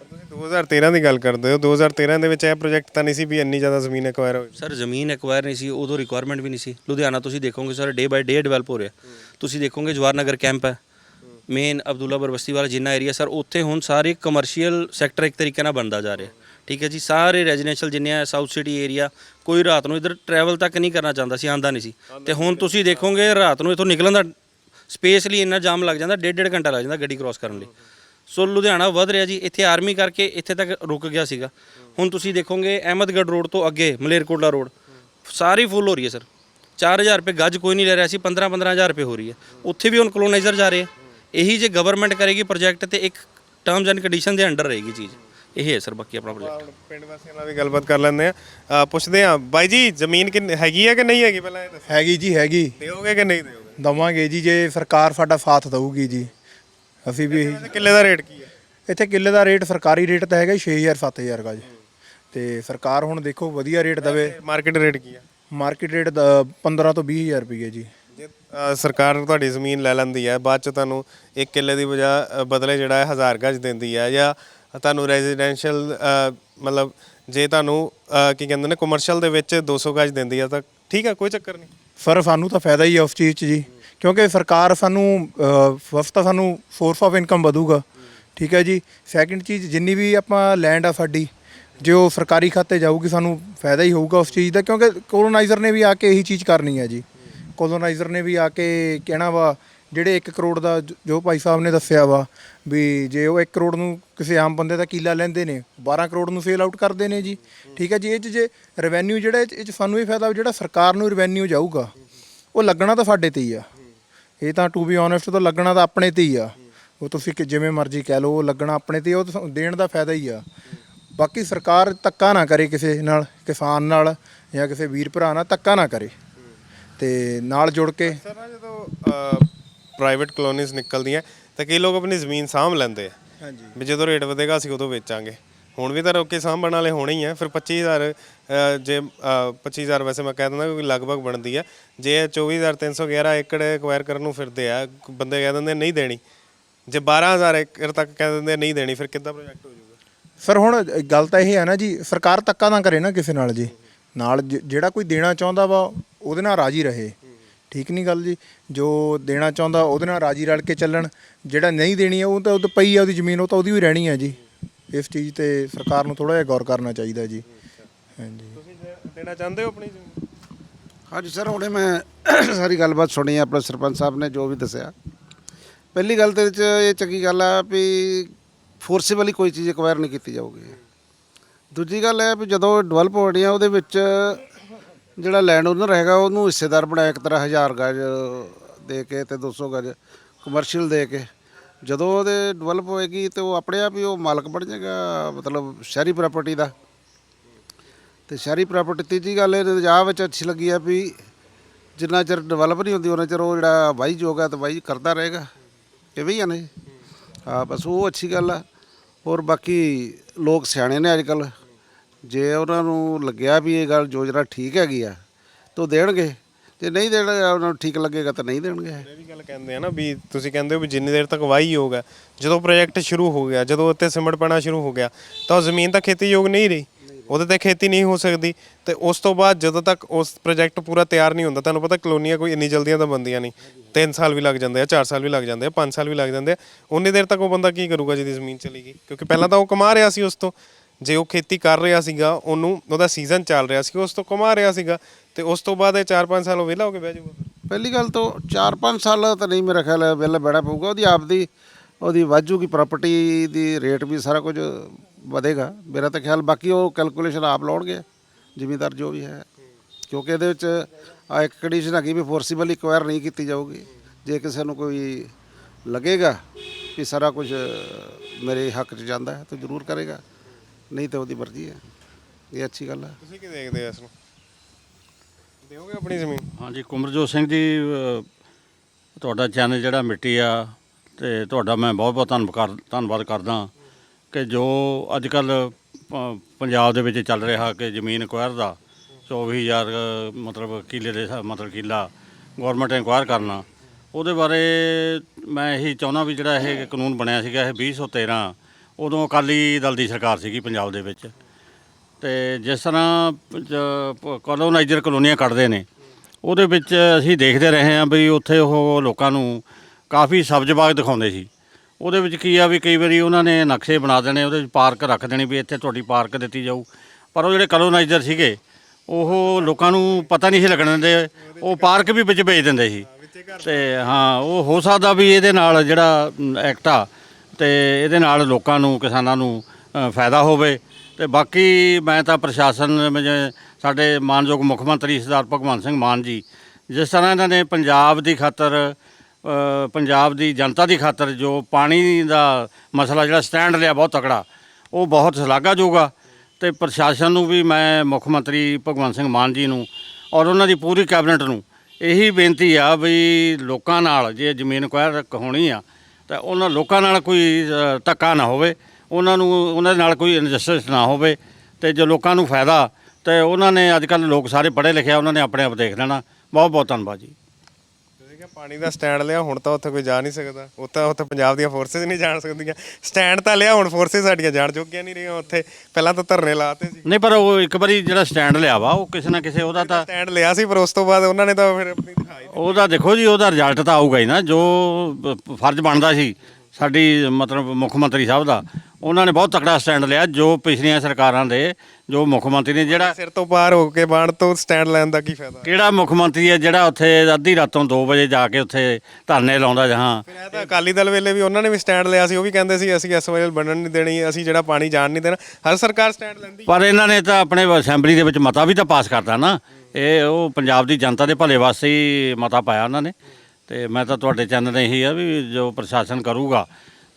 ਤੁਸੀਂ 2013 ਦੀ ਗੱਲ ਕਰਦੇ ਹੋ। 2013 ਦੇ ਵਿੱਚ ਇਹ ਪ੍ਰੋਜੈਕਟ ਤਾਂ ਨਹੀਂ ਸੀ ਵੀ ਇੰਨੀ ਜ਼ਿਆਦਾ ਜ਼ਮੀਨ ਐਕਵਾਇਰ ਹੋਈ। ਸਰ ਜ਼ਮੀਨ ਐਕਵਾਇਰ ਨਹੀਂ ਸੀ ਉਦੋਂ ਰਿਕੁਆਇਰਮੈਂਟ ਵੀ ਨਹੀਂ ਸੀ। ਲੁਧਿਆਣਾ ਤੁਸੀਂ ਦੇਖੋਗੇ ਸਰ ਡੇ ਬਾਈ ਡੇ ਡਿਵੈਲਪ ਹੋ ਰਿਹਾ। ਤੁਸੀਂ ਦੇਖੋਗੇ ਜਵਾਹਰ ਨਗਰ ਕੈਂਪ ਹੈ। ਮੇਨ ਅਬਦੁੱਲਾ ਬਰਬਸਤੀ ਵਾਲਾ ਜਿੰਨਾ ਏਰੀਆ ਸਰ ਉੱਥੇ ਹੁਣ ਸਾਰੇ ਕਮਰਸ਼ੀਅਲ ਸੈਕਟਰ ਇੱਕ ਤਰੀਕੇ ਨਾਲ ਬਣਦਾ ਜਾ ਰਿਹਾ। ਠੀਕ ਹੈ ਜੀ, ਸਾਰੇ ਰੈਜ਼ੀਡੈਂਸ਼ੀਅਲ ਜਿੰਨੇ ਆ ਸਾਊਥ ਸਿਟੀ ਏਰੀਆ ਕੋਈ ਰਾਤ ਨੂੰ ਇਧਰ ਟਰੈਵਲ ਤੱਕ ਨਹੀਂ ਕਰਨਾ ਚਾਹੁੰਦਾ ਸੀ ਆਂਦਾ ਨਹੀਂ ਸੀ। ਤੇ ਹੁਣ ਤੁਸੀਂ ਦੇਖੋਗੇ ਰਾਤ ਨੂੰ ਇਥੋਂ ਨਿਕਲਣ ਦਾ ਸਪੇਸ ਲਈ ਇੰਨਾ ਜਾਮ ਲੱਗ ਜਾਂਦਾ ਡੇਢ ਡੇਢ ਘੰਟਾ ਲੱਗ ਜਾਂਦਾ ਗੱਡੀ ਕ੍ਰਾਸ ਕਰਨ ਲਈ। ਸੋ ਲੁਧਿਆਣਾ ਵਧ ਰਿਹਾ ਜੀ, ਇੱਥੇ ਆਰਮੀ ਕਰਕੇ ਇੱਥੇ ਤੱਕ ਰੁਕ ਗਿਆ ਸੀਗਾ। ਹੁਣ ਤੁਸੀਂ ਦੇਖੋਗੇ ਅਹਿਮਦਗੜ੍ਹ ਰੋਡ ਤੋਂ ਅੱਗੇ, ਮਲੇਰਕੋਟਲਾ ਰੋਡ ਸਾਰੀ ਫੁੱਲ ਹੋ ਰਹੀ ਹੈ ਸਰ 4000 ਰੁਪਏ ਗੱਜ ਕੋਈ ਨਹੀਂ ਲੈ ਰਿਹਾ ਸੀ 15 15000 ਰੁਪਏ ਹੋ ਰਹੀ ਹੈ। ਉੱਥੇ ਵੀ ਹੁਣ ਕਲੋਨਾਈਜ਼ਰ ਜਾ ਰਹੇ ਆ। ਇਹੀ ਜੇ ਗਵਰਨਮੈਂਟ ਕਰੇਗੀ ਪ੍ਰੋਜੈਕਟ ਤੇ ਇੱਕ ਟਰਮਸ ਐਂਡ ਕੰਡੀਸ਼ਨ ਦੇ ਅੰਡਰ ਰਹੇਗੀ ਚੀਜ਼। ਇਹ ਹੈ ਸਰ ਬਾਕੀ ਆਪਣਾ ਪ੍ਰੋਜੈਕਟ ਪਿੰਡ ਵਾਸੀਆਂ ਨਾਲ ਵੀ ਗੱਲਬਾਤ ਕਰ ਲੈਂਦੇ ਆ ਪੁੱਛਦੇ ਆ ਬਾਈ ਜੀ ਜ਼ਮੀਨ ਕਿੰਨੀ ਹੈਗੀ ਹੈ ਕਿ ਨਹੀਂ ਹੈਗੀ ਪਹਿਲਾਂ ਇਹ ਦੱਸੋ। ਹੈਗੀ ਜੀ ਹੈਗੀ। ਦਿਓਗੇ ਕਿ ਨਹੀਂ ਦਿਓਗੇ? ਦਵਾਂਗੇ ਜੀ ਜੇ ਸਰਕਾਰ ਸਾਡਾ ਸਾਥ ਦਊਗੀ ਜੀ। ਅਸੀਂ ਵੀ ਇਹੀ- ਕਿੱਲੇ ਦਾ ਰੇਟ ਕੀ ਹੈ? ਇੱਥੇ ਕਿੱਲੇ ਦਾ ਰੇਟ ਸਰਕਾਰੀ ਰੇਟ ਤਾਂ ਹੈਗਾ 6000 7000 ਗਜ ਤੇ ਸਰਕਾਰ ਹੁਣ ਦੇਖੋ ਵਧੀਆ ਰੇਟ ਦਵੇ। ਮਾਰਕੀਟ ਰੇਟ ਕੀ ਹੈ ਮਾਰਕੀਟ ਰੇਟ 15 ਤੋਂ 20000 ਰੁਪਏ ਜੀ। ਜੇ ਅ, ਸਰਕਾਰ ਤੁਹਾਡੀ ਜ਼ਮੀਨ ਲੈ ਲੈਂਦੀ ਹੈ ਬਾਅਦ ਚ ਤੁਹਾਨੂੰ ਇੱਕ ਕਿੱਲੇ ਦੀ ਬਜਾ ਅ, ਬਦਲੇ ਜਿਹੜਾ ਹੈ 1000 ਗਜ ਦਿੰਦੀ ਹੈ ਜਾਂ ਤੁਹਾਨੂੰ ਰੈਜ਼ੀਡੈਂਸ਼ੀਅਲ ਮਤਲਬ ਜੇ ਤੁਹਾਨੂੰ ਅ, ਕੀ ਕਹਿੰਦੇ ਨੇ ਕਮਰਸ਼ੀਅਲ ਦੇ ਵਿੱਚ 200 ਗਜ ਦਿੰਦੀ ਹੈ ਤਾਂ ਠੀਕ ਹੈ ਕੋਈ ਚੱਕਰ ਨਹੀਂ। ਸਰ ਸਾਨੂੰ ਤਾਂ ਫਾਇਦਾ ਹੀ ਹੈ ਉਸ ਚੀਜ਼ 'ਚ ਜੀ ਕਿਉਂਕਿ ਸਰਕਾਰ ਸਾਨੂੰ ਫਸਟ ਤਾਂ ਸਾਨੂੰ ਸੋਰਸ ਆਫ ਇਨਕਮ ਵਧੂਗਾ ਠੀਕ ਹੈ ਜੀ। ਸੈਕਿੰਡ ਚੀਜ਼ ਜਿੰਨੀ ਵੀ ਆਪਾਂ ਲੈਂਡ ਆ ਸਾਡੀ ਜੇ ਉਹ ਸਰਕਾਰੀ ਖਾਤੇ ਜਾਊਗੀ ਸਾਨੂੰ ਫਾਇਦਾ ਹੀ ਹੋਊਗਾ ਉਸ ਚੀਜ਼ ਦਾ ਕਿਉਂਕਿ ਕੋਲੋਨਾਈਜ਼ਰ ਨੇ ਵੀ ਆ ਕੇ ਇਹੀ ਚੀਜ਼ ਕਰਨੀ ਹੈ ਜੀ। ਕੋਲੋਨਾਈਜ਼ਰ ਨੇ ਵੀ ਆ ਕੇ ਕਹਿਣਾ ਵਾ ਜਿਹੜੇ 1 ਕਰੋੜ ਦਾ ਜ- ਜੋ ਭਾਈ ਸਾਹਿਬ ਨੇ ਦੱਸਿਆ ਵਾ ਵੀ ਜੇ ਉਹ 1 ਕਰੋੜ ਨੂੰ ਕਿਸੇ ਆਮ ਬੰਦੇ ਦਾ ਕੀਲਾ ਲੈਂਦੇ ਨੇ 12 ਕਰੋੜ ਨੂੰ ਸੇਲ ਆਊਟ ਕਰਦੇ ਨੇ ਜੀ। ਠੀਕ ਹੈ ਜੀ ਇਹ 'ਚ ਜੇ ਰੈਵਨਿਊ ਜਿਹੜਾ ਇਹ 'ਚ- ਇਹ 'ਚ ਸਾਨੂੰ ਇਹ ਫਾਇਦਾ ਵੀ ਜਿਹੜਾ ਸਰਕਾਰ ਨੂੰ ਰੈਵਨਿਊ ਜਾਊਗਾ ਉਹ ਲੱਗਣਾ ਤਾਂ ਸਾਡੇ ਤੇ ਹੀ ਆ। ਇਹ ਤਾਂ ਟੂ ਬੀ ਓਨੈਸਟ ਤਾਂ ਲੱਗਣਾ ਤਾਂ ਆਪਣੇ ਤੇ ਹੀ ਆ। ਉਹ ਤੁਸੀਂ ਕਿ ਜਿਵੇਂ ਮਰਜ਼ੀ ਕਹਿ ਲਓ ਉਹ ਲੱਗਣਾ ਆਪਣੇ ਤੇ ਹੀ ਆ, ਉਹ ਤਾਂ ਸਾਨੂੰ ਦੇਣ ਦਾ ਫਾਇਦਾ ਹੀ ਆ। ਬਾਕੀ ਸਰਕਾਰ ਧੱਕਾ ਨਾ ਕਰੇ ਕਿਸੇ ਨਾਲ ਕਿਸਾਨ ਨਾਲ ਜਾਂ ਕਿਸੇ ਵੀਰ ਭਰਾ ਨਾਲ ਧੱਕਾ ਨਾ ਕਰੇ। ਤੇ ਨਾਲ ਜੁੜ ਕੇ ਸਰ ਨਾ ਜਦੋਂ ਪ੍ਰਾਈਵੇਟ ਕਲੋਨੀਜ਼ ਨਿਕਲਦੀਆਂ ਤਾਂ ਕਈ ਲੋਕ ਆਪਣੀ ਜ਼ਮੀਨ ਸਾਂਭ ਲੈਂਦੇ ਆ। ਹਾਂਜੀ। ਵੀ ਜਦੋਂ ਰੇਟ ਵਧੇਗਾ ਅਸੀਂ ਉਦੋਂ ਵੇਚਾਂਗੇ। ਹੁਣ ਵੀ ਤਾਂ ਰੋਕੇ ਸਾਂਭਣ ਵਾਲੇ ਹੋਣੇ ਹੀ ਆ ਫਿਰ 25000 ਅ, ਜੇ ਅ, 25000 ਵੈਸੇ ਮੈਂ ਕਹਿ ਦਿੰਦਾ ਕਿ ਲਗਭਗ ਬਣਦੀ ਆ। ਜੇ ਇਹ 24311 ਏਕੜ ਐਕਵਾਇਰ ਕਰਨ ਨੂੰ ਫਿਰਦੇ ਆ ਬੰਦੇ ਕਹਿ ਦਿੰਦੇ ਨਹੀਂ ਦੇਣੀ। ਜੇ 12000 ਏਕੜ ਤੱਕ ਕਹਿ ਦਿੰਦੇ ਨਹੀਂ ਦੇਣੀ ਫਿਰ ਕਿੱਦਾਂ ਪ੍ਰੋਜੈਕਟ ਹੋ ਜਾਊਗਾ? ਸਰ ਹੁਣ ਗੱਲ ਤਾਂ ਇਹ ਹੈ ਨਾ ਜੀ ਸਰਕਾਰ ਧੱਕਾ ਨਾ ਕਰੇ ਨਾ ਕਿਸੇ ਨਾਲ ਜੀ। ਨਾਲ ਜ- ਜਿਹੜਾ ਕੋਈ ਦੇਣਾ ਚਾਹੁੰਦਾ ਵਾ ਉਹਦੇ ਨਾਲ ਰਾਜੀ ਰਹੇ। ਠੀਕ ਨਹੀਂ ਗੱਲ ਜੀ? ਜੋ ਦੇਣਾ ਚਾਹੁੰਦਾ ਉਹਦੇ ਨਾਲ ਰਾਜੀ ਰਲ ਕੇ ਚੱਲਣ। ਜਿਹੜਾ ਨਹੀਂ ਦੇਣੀ ਹੈ ਉਹ ਤਾਂ ਉਹ ਤਾਂ ਪਈ ਆ ਉਹਦੀ ਜ਼ਮੀਨ ਉਹ ਤਾਂ ਉਹਦੀ ਵੀ ਰਹਿਣੀ ਹੈ ਜੀ। ਇਸ ਚੀਜ਼ ਤੇ ਸਰਕਾਰ ਨੂੰ ਥੋੜਾ ਜਿਹਾ ਗੌਰ ਕਰਨਾ ਚਾਹੀਦਾ ਜੀ। ਹਾਂਜੀ। ਤੁਸੀਂ ਦੇਣਾ ਚਾਹੁੰਦੇ ਹੋ ਆਪਣੀ ਜ਼ਮੀਨ? ਹਾਂਜੀ ਸਰ ਹੁਣੇ ਮੈਂ [COUGHS] ਸਾਰੀ ਗੱਲਬਾਤ ਸੁਣੀ ਹੈ ਆਪਣੇ ਸਰਪੰਚ ਸਾਹਿਬ ਨੇ ਜੋ ਵੀ ਦੱਸਿਆ। ਪਹਿਲੀ ਗੱਲ ਤੇ ਵਿੱਚ ਇਹ ਚੰਗੀ ਗੱਲ ਆ ਵੀ ਫੋਰਸੇਬਲੀ ਕੋਈ ਚੀਜ਼ ਐਕਵਾਇਰ ਨਹੀਂ ਕੀਤੀ ਜਾਊਗੀ। ਦੂਜੀ ਗੱਲ ਹੈ ਵੀ ਜਦੋਂ ਡਿਵੈਲਪ ਹੋ ਰਹੀ ਆ ਉਹਦੇ ਵਿੱਚ ਜਿਹੜਾ ਲੈਂਡ ਓਨਰ ਹੈਗਾ, ਉਹਨੂੰ ਹਿੱਸੇਦਾਰ ਬਣਾਇਆ ਇੱਕ ਤਰ੍ਹਾਂ 1000 ਗਜ ਦੇ ਕੇ ਤੇ 200 ਗਜ ਕਮਰਸ਼ੀਅਲ ਦੇ ਕੇ। ਜਦੋਂ ਉਹਦੇ ਡਿਵੈਲਪ ਹੋਏਗੀ ਤੇ ਉਹ ਆਪਣੇ ਆਪ ਹੀ ਉਹ ਮਾਲਕ ਬਣ ਜਾਏਗਾ, ਮਤਲਬ ਸ਼ਹਿਰੀ ਪ੍ਰਾਪਰਟੀ ਦਾ। ਤੇ ਸ਼ਹਿਰੀ ਪ੍ਰਾਪਰਟੀ ਤੀਜੀ ਗੱਲ ਇਹ ਪੰਜਾਬ ਵਿੱਚ ਅੱਛੀ ਲੱਗੀ ਆ ਵੀ ਜਿੰਨਾ ਚਿਰ ਡਿਵੈਲਪ ਨਹੀਂ ਹੁੰਦੀ, ਉਹਨਾਂ ਚਿਰ ਉਹ ਜਿਹੜਾ ਵਾਹੀਯੋਗ ਹੈ ਤਾਂ ਵਾਹੀ ਕਰਦਾ ਰਹੇਗਾ। ਇਵੇਂ ਹੀ ਆ ਨਾ ਹਾਂ, ਬਸ ਉਹ ਅੱਛੀ ਗੱਲ ਆ। ਹੋਰ ਬਾਕੀ ਲੋਕ ਸਿਆਣੇ ਨੇ ਅੱਜ ਕੱਲ੍ਹ। ਜੇ ਉਹਨਾਂ ਨੂੰ ਲੱਗਿਆ ਵੀ ਇਹ ਗੱਲ ਯੋਜਨਾ ਠੀਕ ਹੈਗੀ ਆ, ਤਾਂ ਉਹ ਦੇਣਗੇ। ਜੇ ਨਹੀਂ ਦੇਣਗੇ ਉਹਨਾਂ ਨੂੰ ਠੀਕ ਲੱਗੇਗਾ ਤਾਂ ਨਹੀਂ ਦੇਣਗੇ। ਇਹ ਵੀ ਗੱਲ ਕਹਿੰਦੇ ਆ ਨਾ ਵੀ ਤੁਸੀਂ ਕਹਿੰਦੇ ਹੋ ਵੀ ਜਿੰਨੀ ਦੇਰ ਤੱਕ ਵਾਹੀ ਹੋਗਾ ਜਦੋਂ ਪ੍ਰੋਜੈਕਟ ਸ਼ੁਰੂ ਹੋ ਗਿਆ, ਜਦੋਂ ਉੱਤੇ ਸਿਮਟ ਪੈਣਾ ਸ਼ੁਰੂ ਹੋ ਗਿਆ, ਤਾਂ ਉਹ ਜ਼ਮੀਨ ਤਾਂ ਖੇਤੀਯੋਗ ਨਹੀਂ ਰਹੀ। ਉਹਦੇ ਤੇ ਖੇਤੀ ਨਹੀਂ ਹੋ ਸਕਦੀ। ਤੇ ਉਸ ਤੋਂ ਬਾਅਦ ਜਦੋਂ ਤੱਕ ਉਸ ਪ੍ਰੋਜੈਕਟ ਪੂਰਾ ਤਿਆਰ ਨਹੀਂ ਹੁੰਦਾ, ਤੁਹਾਨੂੰ ਪਤਾ ਕਲੋਨੀਆਂ ਕੋਈ ਇੰਨੀ ਜਲਦੀਆਂ ਤਾਂ ਬੰਦੀਆਂ ਨਹੀਂ। 3 ਸਾਲ ਵੀ ਲੱਗ ਜਾਂਦੇ ਆ 4 ਸਾਲ ਵੀ ਲੱਗ ਜਾਂਦੇ ਆ 5 ਸਾਲ ਵੀ ਲੱਗ ਜਾਂਦੇ ਆ। ਉਨੀ ਦੇਰ ਤੱਕ ਉਹ ਬੰਦਾ ਕੀ ਕਰੂਗਾ ਜਿਹਦੀ ਜ਼ਮੀਨ ਚਲੀ ਗਈ? ਕਿਉਂਕਿ ਪਹਿਲਾਂ ਤਾਂ ਉਹ ਕਮਾ ਰਿਹਾ ਸੀ ਉਸ ਤੋਂ। ਜੇ ਉਹ ਖੇਤੀ ਕਰ ਰਿਹਾ ਸੀਗਾ, ਉਹਨੂੰ, ਉਹਦਾ ਸੀਜ਼ਨ ਚੱਲ ਰਿਹਾ ਸੀ, ਉਸ ਤੋਂ ਕਮਾ ਰਿਹਾ ਸੀਗਾ, ਤੇ ਉਸ ਤੋਂ ਬਾਅਦ ਇਹ 4-5 ਸਾਲ ਉਹ ਵਿਹਲਾ ਹੋ ਕੇ ਬਹਿ ਜਾਊਗਾ ਫਿਰ। ਪਹਿਲੀ ਗੱਲ ਤਾਂ 4-5 ਸਾਲ ਤਾਂ ਨਹੀਂ ਮੇਰਾ ਖਿਆਲ ਹੈ ਬਿੱਲ ਬੜਾ ਪਊਗਾ, ਉਹਦੀ ਆਪਦੀ, ਉਹਦੀ ਵਾਜੂਗੀ ਪ੍ਰਾਪਰਟੀ ਦੀ ਰੇਟ ਵੀ ਸਾਰਾ ਕੁਝ ਵਧੇਗਾ। ਮੇਰਾ ਤਾਂ ਖਿਆਲ ਬਾਕੀ ਉਹ ਕੈਲਕੂਲੇਸ਼ਨ ਆਪ ਲਾਉਣਗੇ, ਜ਼ਿਮੀਦਾਰ ਜੋ ਵੀ ਹੈ। ਕਿਉਂਕਿ ਇਹਦੇ ਵਿੱਚ ਆ ਇੱਕ ਕੰਡੀਸ਼ਨ ਹੈਗੀ ਵੀ ਫੋਰਸੀਬਲ ਇਕਵਾਇਰ ਨਹੀਂ ਕੀਤੀ ਜਾਊਗੀ। ਜੇ ਕਿਸੇ ਨੂੰ ਕੋਈ ਲੱਗੇਗਾ ਕਿ ਸਾਰਾ ਕੁਝ ਮੇਰੇ ਹੱਕ 'ਚ ਜਾਂਦਾ ਹੈ, ਤਾਂ ਜ਼ਰੂਰ ਕਰੇਗਾ। ਨਹੀਂ ਤਾਂ ਉਹਦੀ ਮਰਜ਼ੀ ਹੈ। ਇਹ ਅੱਛੀ ਗੱਲ ਹੈ। ਤੁਸੀਂ ਕੀ ਦੇਖਦੇ ਹੋ ਇਸ ਨੂੰ? ਦਿਓਗੇ ਆਪਣੀ ਜ਼ਮੀਨ? ਹਾਂਜੀ ਕੁਮਰਜੋਤ ਸਿੰਘ ਜੀ ਅ, ਤੁਹਾਡਾ ਚੈਨਲ ਜਿਹੜਾ ਮਿੱਟੀ ਆ ਤੇ ਤੁਹਾਡਾ ਮੈਂ ਬਹੁਤ ਬਹੁਤ ਧੰਨਵਾਦ ਧੰਨਵਾਦ ਕਰਦਾ ਕਿ ਜੋ ਅੱਜ ਕੱਲ ਪੰਜਾਬ ਦੇ ਵਿੱਚ ਚੱਲ ਰਿਹਾ ਕਿ ਜ਼ਮੀਨ ਅਕਵਾਇਰ ਦਾ 24000 ਅ, ਮਤਲਬ ਕਿੱਲੇ ਦੇ ਹਿਸਾਬ- ਮਤਲਬ ਕਿੱਲਾ ਗਵਰਨਮੈਂਟ ਇਨਕੁਆਇਰ ਕਰਨਾ। ਉਹਦੇ ਬਾਰੇ ਮੈਂ ਇਹੀ ਚਾਹੁੰਦਾ ਵੀ ਜਿਹੜਾ ਇਹ ਕਾਨੂੰਨ ਬਣਿਆ ਸੀਗਾ ਇਹ 2013 ਉਦੋਂ ਅਕਾਲੀ ਦਲ ਦੀ ਸਰਕਾਰ ਸੀਗੀ ਪੰਜਾਬ ਦੇ ਵਿੱਚ। ਤੇ ਜਿਸ ਤਰ੍ਹਾਂ ਕਲੋਨਾਈਜ਼ਰ ਕਲੋਨੀਆਂ ਕੱਢਦੇ ਨੇ, ਉਹਦੇ ਵਿੱਚ ਅਸੀਂ ਦੇਖਦੇ ਰਹੇ ਹਾਂ ਵੀ ਉੱਥੇ ਉਹ ਲੋਕਾਂ ਨੂੰ ਕਾਫੀ ਸਬਜ਼ ਬਾਗ ਦਿਖਾਉਂਦੇ ਸੀ। ਉਹਦੇ ਵਿੱਚ ਕੀ ਆ ਵੀ ਕਈ ਵਾਰੀ ਉਹਨਾਂ ਨੇ ਨਕਸ਼ੇ ਬਣਾ ਦੇਣੇ, ਉਹਦੇ ਵਿੱਚ ਪਾਰਕ ਰੱਖ ਦੇਣੀ ਵੀ ਇੱਥੇ ਤੁਹਾਡੀ ਪਾਰਕ ਦਿੱਤੀ ਜਾਊ। ਪਰ ਉਹ ਜਿਹੜੇ ਕਲੋਨਾਈਜ਼ਰ ਸੀਗੇ, ਉਹ ਲੋਕਾਂ ਨੂੰ ਪਤਾ ਨਹੀਂ ਸੀ ਲੱਗਣ ਦਿੰਦੇ, ਉਹ ਪਾਰਕ ਵੀ ਵਿੱਚ ਵੇਚ ਦਿੰਦੇ ਸੀ। ਤੇ ਹਾਂ, ਉਹ ਹੋ ਸਕਦਾ ਵੀ ਇਹਦੇ ਨਾਲ ਜਿਹੜਾ ਐਕਟ ਆ ਤੇ ਇਹਦੇ ਨਾਲ ਲੋਕਾਂ ਨੂੰ ਕਿਸਾਨਾਂ ਨੂੰ ਅ, ਫਾਇਦਾ ਹੋਵੇ। ਤੇ ਬਾਕੀ ਮੈਂ ਤਾਂ ਪ੍ਰਸ਼ਾਸਨ ਜਿਵੇਂ ਸਾਡੇ ਮਾਨਯੋਗ ਮੁੱਖ ਮੰਤਰੀ ਸਰਦਾਰ ਭਗਵੰਤ ਸਿੰਘ ਮਾਨ ਜੀ ਜਿਸ ਤਰ੍ਹਾਂ ਇਹਨਾਂ ਨੇ ਪੰਜਾਬ ਦੀ ਖਾਤਰ ਅ, ਪੰਜਾਬ ਦੀ ਜਨਤਾ ਦੀ ਖਾਤਰ ਜੋ ਪਾਣੀ ਦਾ ਮਸਲਾ ਜਿਹੜਾ ਸਟੈਂਡ ਲਿਆ ਬਹੁਤ ਤਕੜਾ ਉਹ ਬਹੁਤ ਸ਼ਲਾਘਾਯੋਗ ਆ। ਤੇ ਪ੍ਰਸ਼ਾਸਨ ਨੂੰ ਵੀ ਮੈਂ ਮੁੱਖ ਮੰਤਰੀ ਭਗਵੰਤ ਸਿੰਘ ਮਾਨ ਜੀ ਨੂੰ ਔਰ ਉਹਨਾਂ ਦੀ ਪੂਰੀ ਕੈਬਨਿਟ ਨੂੰ ਇਹੀ ਬੇਨਤੀ ਆ ਵੀ ਲੋਕਾਂ ਨਾਲ ਜੇ ਜ਼ਮੀਨ ਅਕਵਾਇਰ ਹੋਣੀ ਆ ਤਾਂ ਉਹਨਾਂ ਲੋਕਾਂ ਨਾਲ ਕੋਈ ਧੱਕਾ ਨਾ ਹੋਵੇ। ਉਹਨਾਂ ਨੂੰ, ਉਹਨਾਂ ਦੇ ਨਾਲ ਕੋਈ ਇਨਜਸਟਿਸ ਨਾ ਹੋਵੇ ਤੇ ਜੋ ਲੋਕਾਂ ਨੂੰ ਫਾਇਦਾ, ਤੇ ਉਹਨਾਂ ਨੇ ਅੱਜ ਕੱਲ ਲੋਕ ਸਾਰੇ ਪੜ੍ਹੇ ਲਿਖਿਆ ਉਹਨਾਂ ਨੇ ਆਪਣੇ ਆਪ ਦੇਖ ਲੈਣਾ। ਬਹੁਤ ਬਹੁਤ ਧੰਨਵਾਦ ਜੀ। ਤੁਸੀਂ ਕਿਹਾ ਪਾਣੀ ਦਾ ਸਟੈਂਡ ਲਿਆ ਹੁਣ ਤਾਂ ਉੱਥੇ ਕੋਈ ਜਾ ਨਹੀਂ ਸਕਦਾ। ਉੱਥੇ ਉੱਥੇ ਪੰਜਾਬ ਦੀਆਂ ਫੋਰਸਸ ਨਹੀਂ ਜਾਣ ਸਕਦੀਆਂ। ਸਟੈਂਡ ਤਾਂ ਲਿਆ ਹੁਣ ਫੋਰਸਸ ਸਾਡੀਆਂ ਜਾਣ ਜੋਗੀਆਂ ਨਹੀਂ ਰਹੀਆਂ ਉੱਥੇ। ਪਹਿਲਾਂ ਤਾਂ ਧਰਨੇ ਲਾਤੇ ਸੀ। ਨਹੀਂ ਪਰ ਉਹ ਇੱਕ ਵਾਰੀ ਜਿਹੜਾ ਸਟੈਂਡ ਲਿਆ ਵਾ ਉਹ ਕਿਸੇ ਨਾ ਕਿਸੇ ਉਹਦਾ ਤਾਂ ਸਟੈਂਡ ਲਿਆ ਸੀ ਪਰ ਉਸ ਤੋਂ ਬਾਅਦ ਉਹਨਾਂ ਨੇ ਤਾਂ ਫਿਰ ਆਪਣੀ ਦਿਖਾਈ ਉਹਦਾ ਦੇਖੋ ਜੀ ਉਹਦਾ ਰਿਜ਼ਲਟ ਤਾਂ ਆਊਗਾ ਹੀ ਨਾ। ਜੋ ਫਰਜ਼ ਬਣਦਾ ਸੀ ਸਾਡੀ ਮਤਲਬ ਮੁੱਖ ਮੰਤਰੀ ਸਾਹਿਬ ਦਾ ਉਹਨਾਂ ਨੇ ਬਹੁਤ ਤਕੜਾ ਸਟੈਂਡ ਲਿਆ ਜੋ ਪਿਛਲੀਆਂ ਸਰਕਾਰਾਂ ਦੇ ਜੋ ਮੁੱਖ ਮੰਤਰੀ ਨੇ ਜਿਹੜਾ ਸਿਰ ਤੋਂ ਪਾਰ ਹੋ ਕੇ ਬਾਣ ਤੋਂ ਸਟੈਂਡ ਲੈਣ ਦਾ ਕੀ ਫਾਇਦਾ? ਕਿਹੜਾ ਮੁੱਖ ਮੰਤਰੀ ਹੈ ਜਿਹੜਾ ਉੱਥੇ ਅੱਧੀ ਰਾਤੋਂ 2 ਵਜੇ ਜਾ ਕੇ ਉੱਥੇ ਧਰਨੇ ਲਾਉਂਦਾ ਜਹਾਂ? ਫਿਰ ਇਹ ਤਾਂ ਅਕਾਲੀ ਦਲ ਵੇਲੇ ਵੀ ਉਹਨਾਂ ਨੇ ਵੀ ਸਟੈਂਡ ਲਿਆ ਸੀ ਉਹ ਵੀ ਕਹਿੰਦੇ ਸੀ ਅਸੀਂ ਇਸ ਵੇਲੇ ਬਣਨ ਨਹੀਂ ਦੇਣੀ ਅਸੀਂ ਜਿਹੜਾ ਪਾਣੀ ਜਾਣ ਨਹੀਂ ਦੇਣਾ। ਹਰ ਸਰਕਾਰ ਸਟੈਂਡ ਲੈਂਦੀ ਪਰ ਇਹਨਾਂ ਨੇ ਤਾਂ ਆਪਣੇ ਅਸੈਂਬਲੀ ਦੇ ਵਿੱਚ ਮਤਾ ਵੀ ਤਾਂ ਪਾਸ ਕਰਤਾ ਨਾ। ਇਹ ਉਹ ਪੰਜਾਬ ਦੀ ਜਨਤਾ ਦੇ ਭਲੇ ਵਾਸਤੇ ਹੀ ਮਤਾ ਪਾਇਆ ਉਹਨਾਂ ਨੇ। ਤੇ ਮੈਂ ਤਾਂ ਤੁਹਾਡੇ ਚੈਨਲ ਨੇ ਇਹੀ ਆ ਵੀ ਜੋ ਪ੍ਰਸ਼ਾਸਨ ਕਰੂਗਾ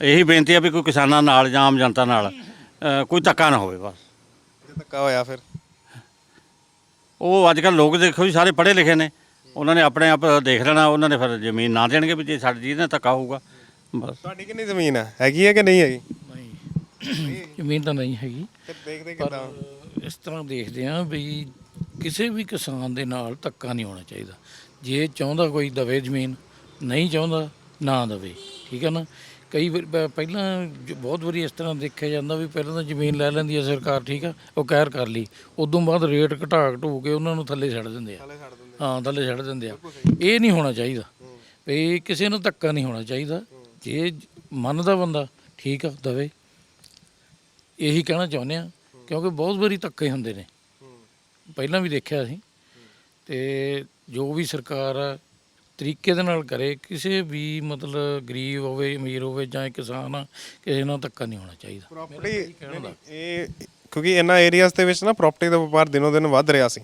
ਇਹੀ ਬੇਨਤੀ ਆ ਵੀ ਕੋਈ ਕਿਸਾਨਾਂ ਨਾਲ ਜਾਂ ਆਮ ਜਨਤਾ ਨਾਲ ਅ, ਕੋਈ ਧੱਕਾ ਨਾ ਹੋਵੇ ਬਸ। ਜੇ ਧੱਕਾ ਹੋਇਆ ਫਿਰ? ਉਹ ਅੱਜ ਕੱਲ ਲੋਕ ਦੇਖੋ ਵੀ ਸਾਰੇ ਪੜ੍ਹੇ ਲਿਖੇ ਨੇ। ਉਹਨਾਂ ਨੇ ਆਪਣੇ ਆਪ ਦੇਖ ਲੈਣਾ ਉਹਨਾਂ ਨੇ ਫਿਰ ਜ਼ਮੀਨ ਨਾ ਦੇਣਗੇ ਵੀ ਜੇ ਸਾਡੀ ਜੀ ਨਾਲ ਧੱਕਾ ਹੋਊਗਾ ਬਸ। ਤੁਹਾਡੀ ਕਿੰਨੀ ਜ਼ਮੀਨ ਹੈ ਹੈਗੀ ਹੈ ਕਿ ਨਹੀਂ ਹੈਗੀ? ਨਹੀਂ। ਜ਼ਮੀਨ ਤਾਂ ਨਹੀਂ ਹੈਗੀ। ਦੇਖਦੇ ਕਿਦਾਂ? ਇਸ ਤਰ੍ਹਾਂ ਦੇਖਦੇ ਆ ਵੀ ਕਿਸੇ ਵੀ ਕਿਸਾਨ ਦੇ ਨਾਲ ਧੱਕਾ ਨਹੀਂ ਹੋਣਾ ਚਾਹੀਦਾ। ਜੇ ਚਾਹੁੰਦਾ ਕੋਈ ਦਵੇ ਜ਼ਮੀਨ ਨਹੀਂ ਚਾਹੁੰਦਾ ਨਾ ਦਵੇ। ਠੀਕ ਹੈ ਨਾ? ਕਈ ਵਾਰ ਪਹਿਲਾਂ ਬਹੁਤ ਵਾਰੀ ਇਸ ਤਰ੍ਹਾਂ ਦੇਖਿਆ ਜਾਂਦਾ ਵੀ ਪਹਿਲਾਂ ਤਾਂ ਜ਼ਮੀਨ ਲੈ ਲੈਂਦੀ ਹੈ ਸਰਕਾਰ ਠੀਕ ਆ? ਉਹ ਕਹਿਰ ਕਰ ਲਈ। ਉਦੋਂ ਬਾਅਦ ਰੇਟ ਘਟਾ ਘਟੂ ਕੇ ਉਹਨਾਂ ਨੂੰ ਥੱਲੇ ਛੱਡ ਦਿੰਦੇ ਆ। ਹਾਂ ਥੱਲੇ ਛੱਡ ਦਿੰਦੇ ਆ। ਇਹ ਨਹੀਂ ਹੋਣਾ ਚਾਹੀਦਾ। ਵੀ ਕਿਸੇ ਨੂੰ ਧੱਕਾ ਨਹੀਂ ਹੋਣਾ ਚਾਹੀਦਾ। ਜੇ ਮੰਨਦਾ ਬੰਦਾ ਠੀਕ ਆ ਦਵੇ। ਇਹੀ ਕਹਿਣਾ ਚਾਹੁੰਦੇ ਆ ਕਿਉਂਕਿ ਬਹੁਤ ਵਾਰੀ ਧੱਕੇ ਹੁੰਦੇ ਨੇ। ਪਹਿਲਾਂ ਵੀ ਦੇਖਿਆ ਸੀ। ਤੇ ਜੋ ਵੀ ਸਰਕਾਰ ਆ ਤਰੀਕੇ ਦੇ ਨਾਲ ਕਰੇ ਕਿਸੇ ਵੀ ਮਤਲਬ ਗਰੀਬ ਹੋਵੇ ਅਮੀਰ ਹੋਵੇ ਜਾਂ ਕਿਸਾਨ ਆ ਕਿਸੇ ਨਾਲ ਧੱਕਾ ਨਹੀਂ ਹੋਣਾ ਚਾਹੀਦਾ। ਪ੍ਰਾਪਰਟੀ ਇਹ ਕਿਉਂਕਿ ਇਹਨਾਂ ਏਰੀਆਜ਼ ਦੇ ਵਿੱਚ ਨਾ ਪ੍ਰਾਪਰਟੀ ਦਾ ਵਪਾਰ ਦਿਨੋਂ ਦਿਨ ਵੱਧ ਰਿਹਾ ਸੀ।